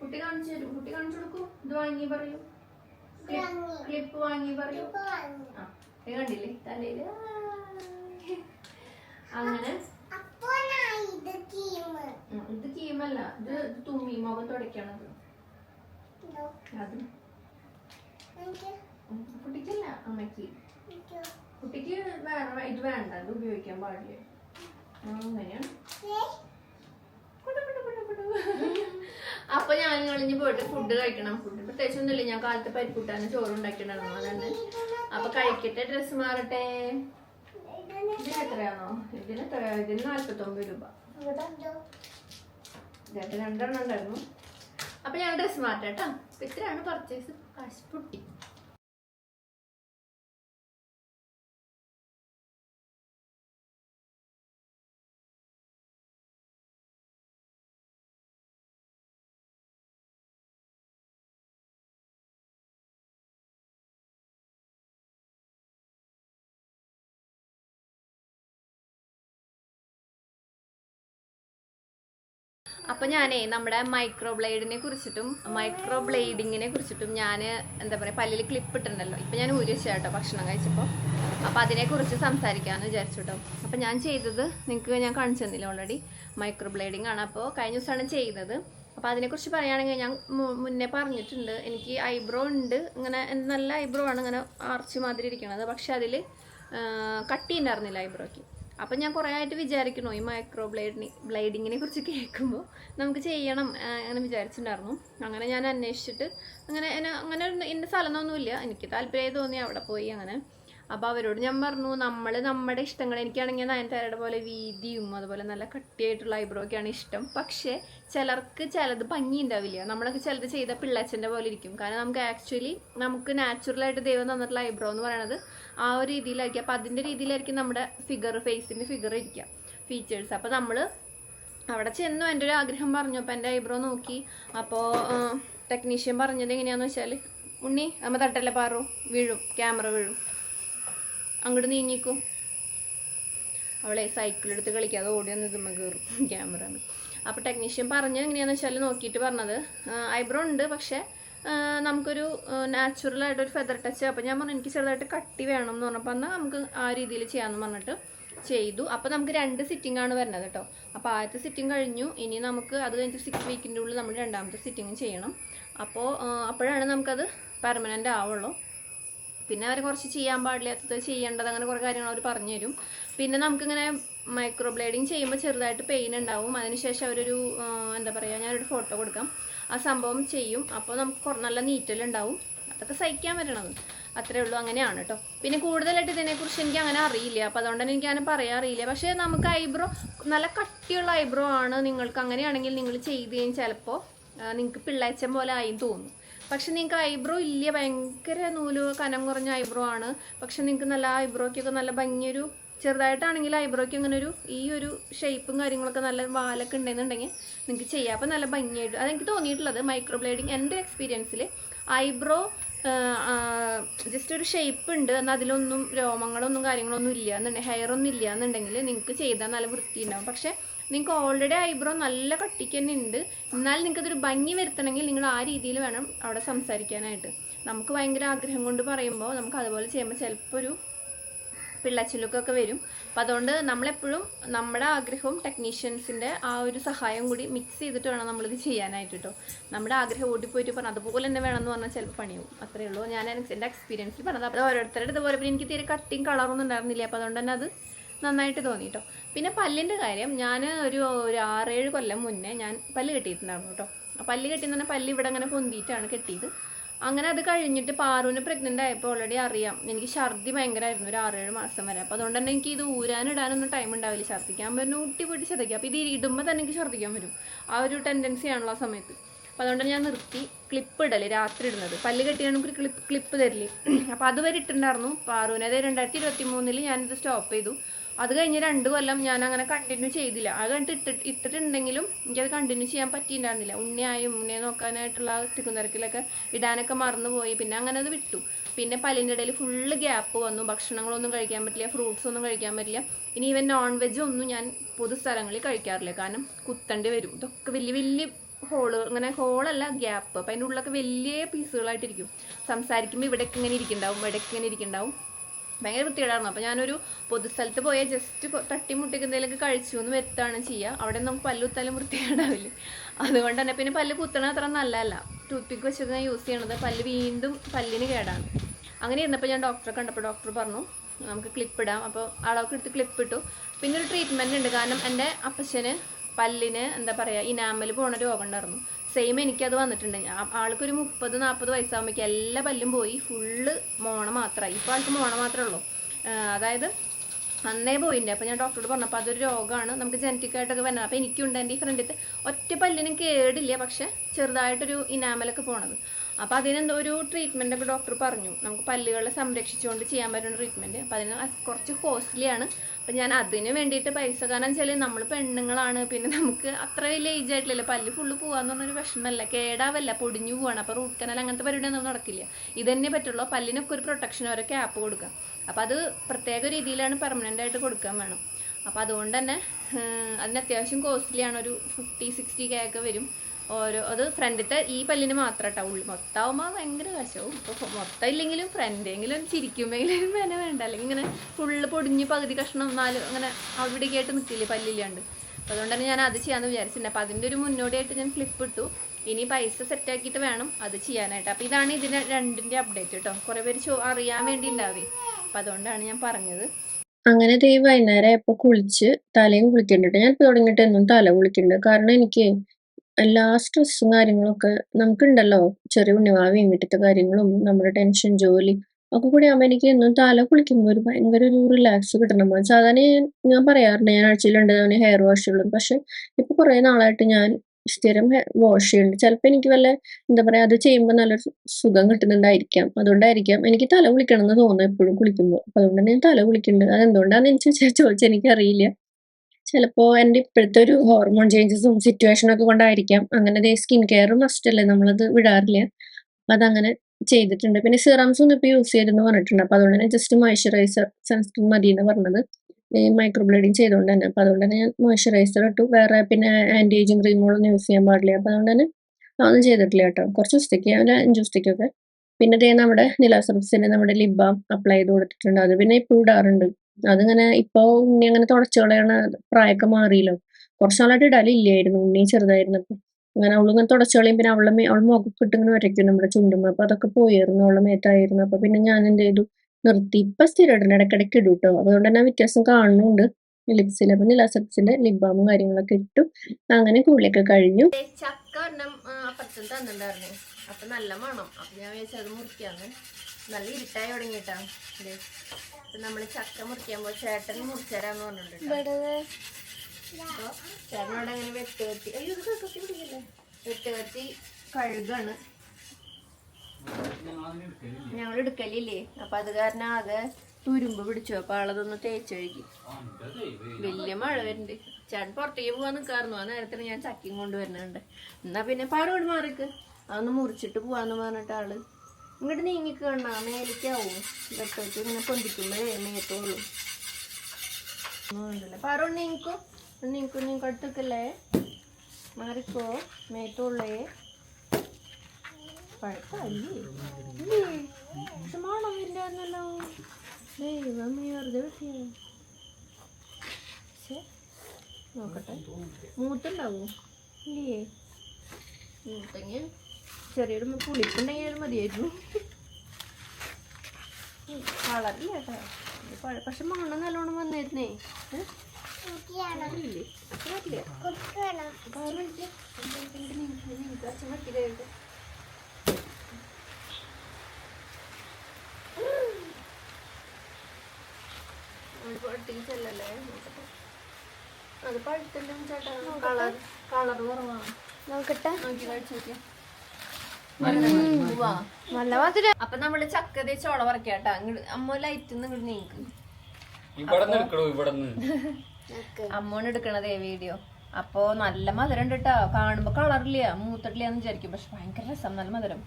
കുട്ടി കാണിച്ചു തരും. കുട്ടി കാണിച്ചു കൊടുക്കൂ. ഇത് വാങ്ങി പറയൂ. ക്ലിപ്പ് വാങ്ങി. പറയൂ. ആ. കണ്ടില്ലേ? തലയിൽ. അങ്ങനെ. ഇത് കീമല്ല. ഇത് തുമ്മി മുഖം തുടയ്ക്കണത് കുട്ടിക്കല്ല അമ്മയ്ക്ക്. കുട്ടിക്ക് വേറെ ഇത് വേണ്ട ഇത് ഉപയോഗിക്കാൻ പാടില്ല. അങ്ങനെയാണ്. അപ്പൊ ഞാൻ കളിഞ്ഞ് പോയിട്ട് ഫുഡ് കഴിക്കണം. ഫുഡ് പ്രത്യേകിച്ച് ഒന്നുമില്ല ഞാൻ കാലത്ത് പരിപ്പുട്ടാനും ചോറ് ഉണ്ടാക്കിയിട്ടുണ്ടായിരുന്നു അതാണ് അപ്പൊ കഴിക്കട്ടെ ഡ്രസ്സ് മാറട്ടെ. ഇതിന് എത്രയാണോ? ഇതിന് എത്രയാ? ഇതിന് നാല്പത്തൊമ്പത് രൂപ. രണ്ടെണ്ണം ഉണ്ടായിരുന്നു. അപ്പൊ ഞാൻ ഡ്രസ്സ് മാറ്റാം കേട്ടോ അപ്പൊ ഇത്രയാണ് പർച്ചേസ് കാശ് പൊട്ടി. അപ്പൊ ഞാനേ നമ്മുടെ മൈക്രോ ബ്ലേഡിനെ കുറിച്ചിട്ടും മൈക്രോ ബ്ലേഡിങ്ങിനെ കുറിച്ചിട്ടും ഞാൻ എന്താ പറയാ പല്ലിൽ ക്ലിപ്പ് ഇട്ടുണ്ടല്ലോ ഇപ്പൊ ഞാൻ ഊരി വെച്ചാ കേട്ടോ ഭക്ഷണം കഴിച്ചപ്പോൾ അപ്പൊ അതിനെ കുറിച്ച് സംസാരിക്കാന്ന് വിചാരിച്ചു കേട്ടോ. അപ്പൊ ഞാൻ ചെയ്തത് നിങ്ങൾക്ക് ഞാൻ കാണിച്ചു തന്നില്ല ഓൾറെഡി മൈക്രോ ബ്ലേഡിംഗ് ആണ്. അപ്പോൾ കഴിഞ്ഞ ദിവസമാണ് ചെയ്തത്. അപ്പോൾ അതിനെക്കുറിച്ച് പറയുകയാണെങ്കിൽ ഞാൻ മുന്നേ പറഞ്ഞിട്ടുണ്ട്. എനിക്ക് ഐബ്രോ ഉണ്ട്. ഇങ്ങനെ നല്ല ഐബ്രോ ആണ്. ഇങ്ങനെ ആർച്ച് മാതിരി ഇരിക്കണത്. പക്ഷെ അതിൽ കട്ടി ഉണ്ടായിരുന്നില്ല ഐബ്രോയ്ക്ക് അപ്പം ഞാൻ കുറേ ആയിട്ട് വിചാരിക്കണോ ഈ മൈക്രോ ബ്ലേഡിനെ ബ്ലൈഡിങ്ങിനെ കുറിച്ച് കേൾക്കുമ്പോൾ നമുക്ക് ചെയ്യണം എന്ന് വിചാരിച്ചിട്ടുണ്ടായിരുന്നു. അങ്ങനെ ഞാൻ അന്വേഷിച്ചിട്ട് അങ്ങനെ അങ്ങനെ ഇന്ന സ്ഥലമൊന്നുമില്ല എനിക്ക് താല്പര്യം തോന്നി അവിടെ പോയി അങ്ങനെ. അപ്പോൾ അവരോട് ഞാൻ പറഞ്ഞു നമ്മൾ നമ്മുടെ ഇഷ്ടങ്ങൾ എനിക്കാണെങ്കിൽ നയൻതാരയുടെ പോലെ വീതിയും അതുപോലെ നല്ല കട്ടിയായിട്ടുള്ള ഐബ്രോ ഒക്കെയാണ് ഇഷ്ടം. പക്ഷേ ചിലർക്ക് ചിലത് ഭംഗി ഉണ്ടാവില്ല നമ്മളൊക്കെ ചിലത് ചെയ്ത പിള്ളച്ചന്റെ പോലെ ഇരിക്കും. കാരണം നമുക്ക് ആക്ച്വലി നമുക്ക് നാച്ചുറലായിട്ട് ദൈവം തന്നിട്ടുള്ള ഐബ്രോ എന്ന് പറയുന്നത് ആ ഒരു രീതിയിലായിരിക്കും. അപ്പോൾ അതിന്റെ രീതിയിലായിരിക്കും നമ്മുടെ ഫിഗർ ഫേസിന്റെ ഫിഗർ ഇരിക്കുക ഫീച്ചേഴ്സ് അപ്പോൾ നമ്മൾ അവിടെ ചെന്നു എന്റെ ഒരു ആഗ്രഹം പറഞ്ഞു. അപ്പോൾ എന്റെ ഐബ്രോ നോക്കി. അപ്പോൾ ടെക്നീഷ്യൻ പറഞ്ഞത് എങ്ങനെയാണെന്ന് വെച്ചാൽ ഉണ്ണി നമ്മ തട്ടല്ലേ പാറു? വീഴും ക്യാമറ വീഴും. അങ്ങോട്ട് നീങ്ങിക്കോ. അവളെ സൈക്കിളെടുത്ത് കളിക്കാതെ ഓടി വന്ന് ഇതുമ്മ കയറും ക്യാമറ അപ്പോൾ ടെക്നീഷ്യൻ പറഞ്ഞ് എങ്ങനെയാണെന്ന് വെച്ചാൽ നോക്കിയിട്ട് പറഞ്ഞത്. ഐബ്രോ ഉണ്ട് പക്ഷേ നമുക്കൊരു നാച്ചുറൽ ആയിട്ട് ഒരു ഫെദർ ടച്ച് അപ്പോൾ ഞാൻ പറഞ്ഞു എനിക്ക് ചെറുതായിട്ട് കട്ടി വേണം എന്ന് പറഞ്ഞപ്പോൾ എന്നാൽ നമുക്ക് ആ രീതിയിൽ ചെയ്യാമെന്ന് പറഞ്ഞിട്ട് ചെയ്തു. അപ്പോൾ നമുക്ക് രണ്ട് സിറ്റിംഗ് ആണ് വരുന്നത് കേട്ടോ അപ്പോൾ ആദ്യത്തെ സിറ്റിംഗ് കഴിഞ്ഞു. ഇനി നമുക്ക് അത് കഴിഞ്ഞിട്ട് സിക്സ് വീക്കിന്റെ ഉള്ളിൽ നമ്മൾ രണ്ടാമത്തെ സിറ്റിംഗ് ചെയ്യണം. അപ്പോൾ അപ്പോഴാണ് നമുക്കത് പെർമനന്റ് ആവുള്ളൂ. പിന്നെ അവർ കുറച്ച് ചെയ്യാൻ പാടില്ലാത്തത് ചെയ്യേണ്ടത് അങ്ങനെ കുറേ കാര്യങ്ങൾ അവർ പറഞ്ഞു തരും പിന്നെ നമുക്കിങ്ങനെ മൈക്രോ ബ്ലേഡിങ് ചെയ്യുമ്പോൾ ചെറുതായിട്ട് പെയിൻ ഉണ്ടാവും. അതിനുശേഷം അവരൊരു എന്താ പറയുക ഞാനൊരു ഫോട്ടോ കൊടുക്കാം. ആ സംഭവം ചെയ്യും. അപ്പോൾ നമുക്ക് നല്ല നീറ്റലുണ്ടാവും അതൊക്കെ സഹിക്കാൻ പറ്റണത്. അത്രേ ഉള്ളൂ. അങ്ങനെയാണ് കേട്ടോ പിന്നെ കൂടുതലായിട്ട് ഇതിനെക്കുറിച്ച് എനിക്ക് അങ്ങനെ അറിയില്ല. അപ്പോൾ അതുകൊണ്ട് തന്നെ എനിക്ക് അങ്ങനെ പറയാൻ അറിയില്ല. പക്ഷേ നമുക്ക് ഐബ്രോ നല്ല കട്ടിയുള്ള ഐബ്രോ ആണ് നിങ്ങൾക്ക്. അങ്ങനെയാണെങ്കിൽ നിങ്ങൾ ചെയ്ത് കഴിഞ്ഞാൽ ചിലപ്പോൾ നിങ്ങൾക്ക് പിള്ളേച്ചൻ പോലെ ആയി തോന്നും. പക്ഷെ നിങ്ങൾക്ക് ഐബ്രോ ഇല്ല. ഭയങ്കര നൂൽ കനം കുറഞ്ഞ ഐബ്രോ ആണ്. പക്ഷെ നിങ്ങൾക്ക് നല്ല ഐബ്രോയ്ക്കൊക്കെ നല്ല ഭംഗിയൊരു ചെറുതായിട്ടാണെങ്കിൽ ഐബ്രോയ്ക്ക് ഇങ്ങനെ ഒരു ഈ ഒരു ഷേപ്പും കാര്യങ്ങളൊക്കെ നല്ല വാലൊക്കെ ഉണ്ടെന്നുണ്ടെങ്കിൽ നിങ്ങൾക്ക് ചെയ്യാം. അപ്പോൾ നല്ല ഭംഗിയായിട്ട്. അതെനിക്ക് തോന്നിയിട്ടുള്ളത് മൈക്രോ ബ്ലേഡിങ് എന്റെ എക്സ്പീരിയൻസിൽ ഐബ്രോ ജസ്റ്റ് ഒരു ഷേപ്പ് ഉണ്ട് എന്നാൽ അതിലൊന്നും രോമങ്ങളൊന്നും കാര്യങ്ങളൊന്നും ഇല്ല എന്നുണ്ടെങ്കിൽ ഹെയർ ഒന്നും ഇല്ല എന്നുണ്ടെങ്കിൽ നിങ്ങൾക്ക് ചെയ്താൽ നല്ല വൃത്തി പക്ഷേ നിങ്ങൾക്ക് ഓൾറെഡി ഐബ്രോ നല്ല കട്ടിക്ക് തന്നെ ഉണ്ട്. എന്നാൽ നിങ്ങൾക്കതൊരു ഭംഗി വരുത്തണമെങ്കിൽ നിങ്ങൾ ആ രീതിയിൽ വേണം അവിടെ സംസാരിക്കാനായിട്ട്. നമുക്ക് ഭയങ്കര ആഗ്രഹം കൊണ്ട് പറയുമ്പോൾ നമുക്ക് അതുപോലെ ചെയ്യുമ്പോൾ ചിലപ്പോൾ ഒരു പിള്ളച്ചിലൊക്കെ വരും. അപ്പം അതുകൊണ്ട് നമ്മളെപ്പോഴും നമ്മുടെ ആഗ്രഹവും ടെക്നീഷ്യൻസിന്റെ ആ ഒരു സഹായം കൂടി മിക്സ് ചെയ്തിട്ട് വേണം നമ്മളിത് ചെയ്യാനായിട്ട് കേട്ടോ നമ്മുടെ ആഗ്രഹം ഓടിപ്പോയിട്ട് പറഞ്ഞാൽ അതുപോലെ തന്നെ വേണമെന്ന് പറഞ്ഞാൽ ചിലപ്പോൾ പണിയും അത്രേ ഉള്ളൂ. ഞാൻ എന്റെ എക്സ്പീരിയൻസിൽ പറഞ്ഞത്. അപ്പോൾ ഓരോരുത്തരുടെ ഇതുപോലെ പിന്നെ എനിക്ക് തീരെ കട്ടിങ് കളറൊന്നും ഉണ്ടായിരുന്നില്ല. അപ്പോൾ അതുകൊണ്ട് തന്നെ അത് നന്നായിട്ട് തോന്നി കേട്ടോ പിന്നെ പല്ലിന്റെ കാര്യം ഞാൻ ഒരു ഒരു ആറേഴ് കൊല്ലം മുന്നേ ഞാൻ പല്ല് കെട്ടിയിട്ടുണ്ടായിരുന്നു കേട്ടോ. ആ പല്ല് കെട്ടിയെന്ന് പറഞ്ഞാൽ പല്ല് ഇവിടെ അങ്ങനെ പൊന്തിയിട്ടാണ് കെട്ടിയത്. അങ്ങനെ അത് കഴിഞ്ഞിട്ട് പാറുവിന് പ്രഗ്നന്റ് ആയപ്പോൾ ഓൾറെഡി അറിയാം. എനിക്ക് ഛർദി ഭയങ്കരമായിരുന്നു ഒരു ആറേഴ് മാസം വരെ. അപ്പോൾ അതുകൊണ്ട് തന്നെ എനിക്ക് ഇത് ഊരാനിടാനൊന്നും ടൈം ഉണ്ടാവില്ല. ഛർദ്ദിക്കാൻ വരുന്ന ഊട്ടി പോയിട്ട് ഛർദ്ദിക്കുക അപ്പോൾ ഇത് ഇടുമ്പോൾ തന്നെ എനിക്ക് ഛർദ്ദിക്കാൻ വരും. ആ ഒരു ടെൻഡൻസി ആണല്ലോ ആ സമയത്ത്. അപ്പോൾ അതുകൊണ്ട് ഞാൻ നിർത്തി ക്ലിപ്പ് ഇടൽ രാത്രി ഇടുന്നത്. പല്ല് കെട്ടിയാണെങ്കിൽ നമുക്ക് ക്ലിപ്പ് ക്ലിപ്പ് തരില്ലേ. അപ്പോൾ അതുവരെ ഇട്ടിട്ടുണ്ടായിരുന്നു. പാറുവിനെ അത് രണ്ടായിരത്തി ഇരുപത്തി മൂന്നിൽ ഞാനിത് സ്റ്റോപ്പ് ചെയ്തു. അത് കഴിഞ്ഞ് രണ്ട് കൊല്ലം ഞാൻ അങ്ങനെ കണ്ടിന്യൂ ചെയ്തില്ല. അത് കണ്ടിട്ട് ഇട്ടിട്ട് ഇട്ടിട്ടുണ്ടെങ്കിലും എനിക്കത് കണ്ടിന്യൂ ചെയ്യാൻ പറ്റിയിട്ടുണ്ടായിരുന്നില്ല. ഉണ്ണിയായും ഉണ്ണിയെ നോക്കാനായിട്ടുള്ള തിക്കും തിരക്കിലൊക്കെ ഇടാനൊക്കെ മറന്നുപോയി. പിന്നെ അങ്ങനെ അത് വിട്ടു. പിന്നെ പല്ലിന്റെ ഇടയിൽ ഫുള്ള് ഗ്യാപ്പ് വന്നു. ഭക്ഷണങ്ങളൊന്നും കഴിക്കാൻ പറ്റില്ല ഫ്രൂട്ട്സ് ഒന്നും കഴിക്കാൻ പറ്റില്ല. ഇനി ഈവൻ നോൺ വെജ് ഒന്നും ഞാൻ പൊതു സ്ഥലങ്ങളിൽ കഴിക്കാറില്ല. കാരണം കുത്തേണ്ടി വരും. ഇതൊക്കെ വലിയ വലിയ ഹോൾ അങ്ങനെ ഹോളല്ല ഗ്യാപ്പ് അപ്പം അതിന്റെ ഉള്ളിലൊക്കെ വലിയ പീസുകളായിട്ടിരിക്കും സംസാരിക്കുമ്പോൾ ഇവിടേക്ക് ഇങ്ങനെ ഇരിക്കുന്നുണ്ടാവും ഇവിടേക്ക് ഇങ്ങനെ ഇരിക്കുന്നുണ്ടാവും ഭയങ്കര വൃത്തികേടായിരുന്നു. അപ്പോൾ ഞാനൊരു പൊതുസ്ഥലത്ത് പോയാൽ ജസ്റ്റ് തട്ടിമുട്ടിക്ക് കഴിച്ചു എന്ന് വരുത്താണ് ചെയ്യുക അവിടെ നമുക്ക് പല്ല് കുത്താലും വൃത്തികേടാവില്ല. അതുകൊണ്ട് തന്നെ പിന്നെ പല്ല് കുത്തണ അത്ര നല്ലതല്ല. ടൂത്ത് പിക്ക് വെച്ചൊക്കെ ഞാൻ യൂസ് ചെയ്യണത് പല്ല് വീണ്ടും പല്ലിന് കേടാണ്. അങ്ങനെ ഇരുന്നപ്പോൾ ഞാൻ ഡോക്ടറെ കണ്ടപ്പോൾ ഡോക്ടർ പറഞ്ഞു നമുക്ക് ക്ലിപ്പ് ഇടാം. അപ്പോൾ അളവൊക്കെ എടുത്ത് ക്ലിപ്പ് ഇട്ടു. പിന്നെ ഒരു ട്രീറ്റ്മെന്റ് ഉണ്ട്. കാരണം എന്റെ അപ്പച്ചന് പല്ലിന് എന്താ പറയുക ഇനാമൽ പോണ രോഗം ഉണ്ടായിരുന്നു. സെയിം എനിക്കത് വന്നിട്ടുണ്ട്. ആൾക്കൊരു മുപ്പത് നാൽപ്പത് വയസ്സാകുമ്പോഴേക്കും എല്ലാ പല്ലും പോയി. ഫുള്ള് മോണ മാത്രമായി ഇപ്പോൾ ആൾക്ക് മോണ മാത്രമേ ഉള്ളൂ. അതായത് അന്നേ പോയിട്ടുണ്ട് അപ്പോൾ ഞാൻ ഡോക്ടറോട് പറഞ്ഞപ്പോൾ അതൊരു രോഗമാണ് നമുക്ക് ജനറ്റിക് ആയിട്ടൊക്കെ വരുന്നത് അപ്പോൾ എനിക്കുണ്ട് എന്റെ ഈ ഫ്രണ്ടിൽ ഒറ്റ പല്ലിനും കേടില്ല പക്ഷെ ചെറുതായിട്ടൊരു ഇനാമലൊക്കെ പോണത്. അപ്പോൾ അതിനെന്തോ ഒരു ട്രീറ്റ്മെന്റ് ഒക്കെ ഡോക്ടർ പറഞ്ഞു. നമുക്ക് പല്ലുകളെ സംരക്ഷിച്ചുകൊണ്ട് ചെയ്യാൻ പറ്റുന്ന ട്രീറ്റ്മെന്റ് അപ്പോൾ അതിന് അത് കുറച്ച് കോസ്റ്റ്ലിയാണ് അപ്പം ഞാൻ അതിന് വേണ്ടിയിട്ട് പൈസ. കാരണം വെച്ചാൽ നമ്മൾ പെണ്ണുങ്ങളാണ്. പിന്നെ നമുക്ക് അത്ര വലിയ ഏജ് ആയിട്ടില്ലല്ലോ. പല്ല് ഫുള്ള് പോകാന്ന് പറഞ്ഞൊരു വിഷമമല്ല കേടാവല്ല. പൊടിഞ്ഞു പോവാണ്. അപ്പോൾ റൂട്ട് കനാൽ അങ്ങനത്തെ പരിപാടിയൊന്നും നടക്കില്ല. ഇതന്നെ പറ്റുള്ളൂ. പല്ലിനൊക്കെ ഒരു പ്രൊട്ടക്ഷൻ ഓരോ ക്യാപ്പ് കൊടുക്കാം അപ്പോൾ അത് പ്രത്യേക രീതിയിലാണ് പെർമനന്റ് ആയിട്ട് കൊടുക്കാൻ വേണം. അപ്പോൾ അതുകൊണ്ട് തന്നെ അതിന് അത്യാവശ്യം കോസ്റ്റ്ലിയാണ് ഒരു ഫിഫ്റ്റി സിക്സ്റ്റി കെ ഒക്കെ വരും. ഓരോ അത് ഫ്രണ്ടിത്തെ ഈ പല്ലിന് മാത്രം കേട്ടോ ഉള്ളി മൊത്തമാകുമ്പോൾ ഭയങ്കര കശവും. ഇപ്പോൾ മൊത്തം ഇല്ലെങ്കിലും ഫ്രണ്ടെങ്കിലും ചിരിക്കുമ്പോഴെങ്കിലും വില വേണ്ട. അല്ലെങ്കിൽ ഇങ്ങനെ ഫുള്ള് പൊടിഞ്ഞ് പകുതി കഷ്ണം നാല് അങ്ങനെ അവിടെ ആയിട്ട് നിൽക്കില്ലേ പല്ലില്ലാണ്ട്. അപ്പോൾ അതുകൊണ്ട് തന്നെ ഞാൻ അത് ചെയ്യാന്ന് വിചാരിച്ചിട്ടുണ്ട് അപ്പോൾ അതിന്റെ ഒരു മുന്നോടിയായിട്ട് ഞാൻ ക്ലിപ്പ് ഇട്ടു. ഇനി പൈസ സെറ്റ് ആക്കിയിട്ട് വേണം അത് ചെയ്യാനായിട്ട്. അപ്പോൾ ഇതാണ് ഇതിന്റെ രണ്ടിന്റെ അപ്ഡേറ്റ് കേട്ടോ കുറേ പേര് അറിയാൻ വേണ്ടി ഉണ്ടാവേ അപ്പൊ അതുകൊണ്ടാണ് ഞാൻ പറഞ്ഞത്. അങ്ങനെ ദൈവം വൈകുന്നേരം ഇപ്പൊ കുളിച്ച് തലയും കുളിക്കുന്നുണ്ട് ഞാൻ ഇപ്പൊ തുടങ്ങിയിട്ട് എന്നും തല കുളിക്കുന്നുണ്ട് കാരണം എനിക്ക് എല്ലാ സ്ട്രെസ്സും കാര്യങ്ങളൊക്കെ നമുക്കുണ്ടല്ലോ. ചെറിയ ഉണ്ണിവാവയും വീട്ടിലത്തെ കാര്യങ്ങളും നമ്മുടെ ടെൻഷൻ ജോലി ഒക്കെ കൂടി ആകുമ്പോൾ എനിക്ക് എന്നും തല കുളിക്കുമ്പോൾ ഒരു ഭയങ്കര ഒരു റിലാക്സ് കിട്ടണം. സാധാരണ ഞാൻ പറയാറുണ്ട്. ഞാൻ ആഴ്ചയിൽ രണ്ട് തവണ ഹെയർ വാഷ് ഉള്ളൂ. പക്ഷെ ഇപ്പൊ കുറെ നാളായിട്ട് ഞാൻ സ്ഥിരം വാഷ് ചെയ്യുന്നുണ്ട്. ചിലപ്പോൾ എനിക്ക് വല്ല എന്താ പറയാ അത് ചെയ്യുമ്പോൾ നല്ലൊരു സുഖം കിട്ടുന്നുണ്ടായിരിക്കാം. അതുകൊണ്ടായിരിക്കാം എനിക്ക് തല കുളിക്കണം എന്ന് തോന്നുന്നു എപ്പോഴും കുളിക്കുമ്പോൾ അപ്പൊ അതുകൊണ്ട് ഞാൻ തല കുളിക്കുന്നുണ്ട് അതെന്തുകൊണ്ടാണെന്ന് എനിക്ക് ചോദിച്ചാൽ എനിക്കറിയില്ല. ചിലപ്പോൾ എന്റെ ഇപ്പോഴത്തെ ഒരു ഹോർമോൺ ചേഞ്ചസും സിറ്റുവേഷനും ഒക്കെ കൊണ്ടായിരിക്കാം. അങ്ങനെ സ്കിൻ കെയർ മസ്റ്റ് അല്ലേ? നമ്മളത് വിടാറില്ല. അതങ്ങനെ ചെയ്തിട്ടുണ്ട്. പിന്നെ സിറംസ് ഒന്നും ഇപ്പൊ യൂസ് ചെയ്തെന്ന് പറഞ്ഞിട്ടുണ്ട്. അപ്പൊ അതുകൊണ്ട് തന്നെ ജസ്റ്റ് മോയ്സ്ചറൈസർ സൺസ്ക്രീൻ മതി എന്ന് പറഞ്ഞത്. മൈക്രോ ബ്ലീഡിങ് ചെയ്തുകൊണ്ട് തന്നെ. അപ്പൊ അതുകൊണ്ട് തന്നെ ഞാൻ മോയ്സ്ചറൈസർ ഇട്ടു. വേറെ പിന്നെ ആന്റി ഏജിങ് ക്രീമുകളൊന്നും യൂസ് ചെയ്യാൻ പാടില്ല. അപ്പൊ അതുകൊണ്ട് തന്നെ അതൊന്നും ചെയ്തിട്ടില്ല കേട്ടോ. കുറച്ച് ദിവസത്തേക്ക് ഒരു അഞ്ച് ദിവസത്തേക്കൊക്കെ. പിന്നെ നമ്മുടെ നിലാസറപ്സിന്റെ നമ്മുടെ ലിപ് ബാം അപ്ലൈ ചെയ്ത് കൊടുത്തിട്ടുണ്ട്. അത് പിന്നെ ഇപ്പോൾ ഇടാറുണ്ട്. അതിങ്ങനെ ഇപ്പൊ ഉണ്ണി അങ്ങനെ തുടച്ചുകളയാണ് പ്രായമൊക്കെ മാറിയല്ലോ. കുറച്ച് നാളായിട്ട് ഇടലില്ലായിരുന്നു ഉണ്ണി ചെറുതായിരുന്നപ്പോ അങ്ങനെ അവളിങ്ങനെ തുടച്ചു കളയും പിന്നെ അവളെ മേ അവൾ മുഖപ്പെട്ട് ഇങ്ങനെ വരയ്ക്കും നമ്മുടെ ചുണ്ടുമ്പോ അപ്പൊ അതൊക്കെ പോയിരുന്നു അവളെ മേത്തായിരുന്നു. അപ്പൊ പിന്നെ ഞാൻ എന്ത് ചെയ്തു? നിർത്തി. ഇപ്പൊ സ്ഥിരമായിട്ട് ഇടയ്ക്കിടയ്ക്ക് ഇടും കേട്ടോ അതുകൊണ്ട് തന്നെ വ്യത്യാസം കാണുന്നുണ്ട് ലിപ്സിൽ. അപ്പൊ നിലാസെപ്സിന്റെ ലിപ് ബാമും കാര്യങ്ങളൊക്കെ ഇട്ടു. അങ്ങനെ കുളിയൊക്കെ കഴിഞ്ഞു. ചക്ക നല്ല മണം. അപ്പം ഞാൻ വിചാരിച്ചത് മുറിക്കാന്ന്. നല്ല ഇരുട്ടായി തുടങ്ങിട്ടാ നമ്മൾ ചക്ക മുറിക്കാൻ പോ ചേട്ടൻ മുറിച്ചരാന്ന് പറഞ്ഞിട്ടുണ്ട് ചേട്ടനോട് അങ്ങനെ വെട്ട് കത്തി അയ്യോ ഇത് കത്തി പിടിക്കില്ലേ? വെട്ട് കത്തി കഴുകാണ്. ഞങ്ങൾ എടുക്കലില്ലേ? അപ്പൊ അത് കാരണം ആകെ തുരുമ്പ് പിടിച്ചു. അപ്പൊ ആളതൊന്ന് തേച്ചൊഴുകി വലിയ മഴ വരുന്നുണ്ട്. ചേട്ടൻ പുറത്തേക്ക് പോവാൻ നിൽക്കാറുന്നു ആ നേരത്തിന് ഞാൻ ചക്കിയും കൊണ്ടുവരുന്നുണ്ട്. എന്നാ പിന്നെ പാറോട് മാറിക്ക്. അതൊന്ന് മുറിച്ചിട്ട് പോവാന്ന് പറഞ്ഞിട്ട് ആൾ ഇങ്ങോട്ട് നീങ്ങിക്കണ്ട കണ്ട? മേലേക്കാവും. ഇതൊക്കെ ഇങ്ങനെ പൊന്തിക്കുമ്പോഴേ മേത്തോളൂ. ഒന്നുമില്ല പാറോട് നീങ്ങിക്കോ? നീക്കോ നീക്കോ അടുത്തേക്കല്ലേ മാറിക്കോ. മേത്തോളേ. നോക്കട്ടെ. മൂത്തുണ്ടാവോ? ഇല്ലേ? മൂത്തെങ്കിൽ ചെറിയൊരു പുളിപ്പുണ്ടെങ്കിൽ മതിയായിരുന്നു. കളറില്ല കേട്ടോ. പക്ഷെ മണ്ണ് നല്ലോണം വന്നിരുന്നേ. അത് പഴുത്തല്ലോ ചേട്ടാ കളർ കളർ കുറവാണ്. നോക്കട്ടെ. നോക്കി കഴിച്ചു നോക്കിയാ നല്ല മധുരം അപ്പൊ നമ്മൾ ചക്ക ചോള പറിക്കാട്ടാ ഇങ്ങട് അമ്മ ലൈറ്റ് ഇങ്ങോട്ട് നീക്ക്. അമ്മോണ് എടുക്കണതേ വീഡിയോ അപ്പൊ നല്ല മധുരം ഉണ്ട് കേട്ടോ കാണുമ്പോ കളറില്ല മൂത്തട്ടില്ല എന്ന് വിചാരിക്കും. പക്ഷെ ഭയങ്കര രസം. നല്ല മധുരം.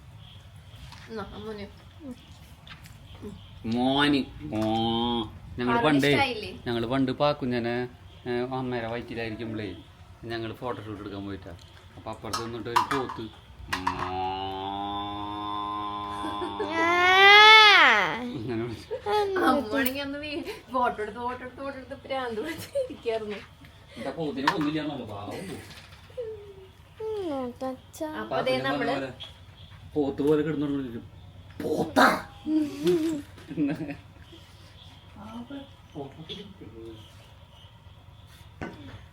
മോന്. ഞങ്ങൾ പണ്ട്? ഞങ്ങൾ പണ്ട് പാക്കുഞ്ഞനെ അമ്മേരെ വയറ്റിലായിരിക്കുമ്പോഴേ ഞങ്ങൾ ഫോട്ടോഷൂട്ട് എടുക്കാൻ പോയിട്ടാ. അപ്പൊ അപ്പുറത്ത് നിന്നിട്ട് ഒരു പോത്ത്. അമ്മയാണെങ്കിൽ അന്ന് ഫോട്ടോ എടുത്ത് ഫോട്ടോ എടുത്ത് ഫോട്ടോ എടുത്ത് പ്രാന്ത് പിടിച്ചിരിക്കായിരുന്നു. എന്നിട്ട് ആ പോത്തിനെ കൊന്നില്ല എന്നുള്ള പാവം. അപ്പൊ അതേ നമ്മൾ പോലെ പോത്ത് പോലെ കിടന്നു പോത്ത.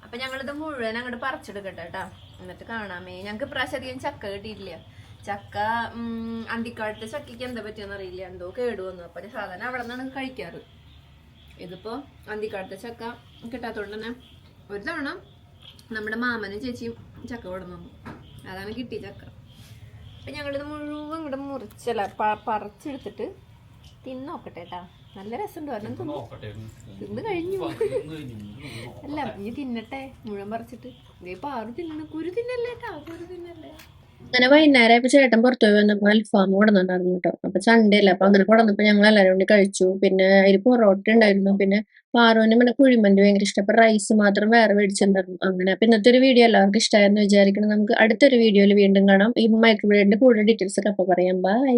അപ്പൊ ഞങ്ങളിത് മുഴുവൻ അങ്ങോട്ട് പറിച്ചെടുക്കട്ടെ കേട്ടാ എന്നിട്ട് കാണാമേ. ഞങ്ങക്ക് പ്രാവശ്യം അധികം ചക്ക കിട്ടിയിട്ടില്ല. ചക്ക ഉം, അന്തിക്കാലത്തെ ചക്കയ്ക്ക് എന്താ പറ്റിയെന്ന് അറിയില്ല എന്തോ കേടു വന്നു അപ്പൊ സാധാരണ അവിടെ നിന്നാണ് കഴിക്കാറ് ഇതിപ്പോ അന്തിക്കാലത്തെ ചക്ക കിട്ടാത്തോണ്ട് തന്നെ ഒരു തവണ നമ്മുടെ മാമനും ചേച്ചിയും ചക്ക കൊടുന്നു അതാണ് കിട്ടി ചക്ക അപ്പൊ ഞങ്ങളിത് മുഴുവൻ ഇവിടെ മുറിച്ചല്ല പറിച്ചെടുത്തിട്ട് കേട്ടാ നല്ല രസമുണ്ട് ഒരെണ്ണം തിന്നു തിന്ന് കഴിഞ്ഞു അല്ല നീ തിന്നട്ടെ മുഴുവൻ പറിച്ചിട്ട് ഇതേ പാറു തിന്നണം കുരു തിന്നല്ലേട്ടാ കുരു തിന്നല്ലേ അങ്ങനെ വൈകുന്നേരം ചേട്ടൻ പുറത്തു പോയി വന്നപ്പോ അൽഫാം കൊടുന്നുണ്ടായിരുന്നു കേട്ടോ. അപ്പൊ സൺഡേ അപ്പൊ അങ്ങനെ കൊടുന്നപ്പോ ഞങ്ങൾ എല്ലാവരും കൂടി കഴിച്ചു. പിന്നെ അതിൽ പൊറോട്ട ഉണ്ടായിരുന്നു. പിന്നെ പാറോന് പിന്നെ കുഴിമന്തി ഭയങ്കര ഇഷ്ടം അപ്പൊ റൈസ് മാത്രം വേറെ മേടിച്ചിട്ടുണ്ടായിരുന്നു. അങ്ങനെ അപ്പൊ ഇന്നത്തെ ഒരു വീഡിയോ എല്ലാവർക്കും ഇഷ്ടമായെന്ന് വിചാരിക്കണം നമുക്ക് അടുത്തൊരു വീഡിയോയിൽ വീണ്ടും കാണാം. ഈ മൈക്രോവേവിന്റെ കൂടുതൽ ഡീറ്റെയിൽസ് ഒക്കെ അപ്പൊ പറയാം. ബൈ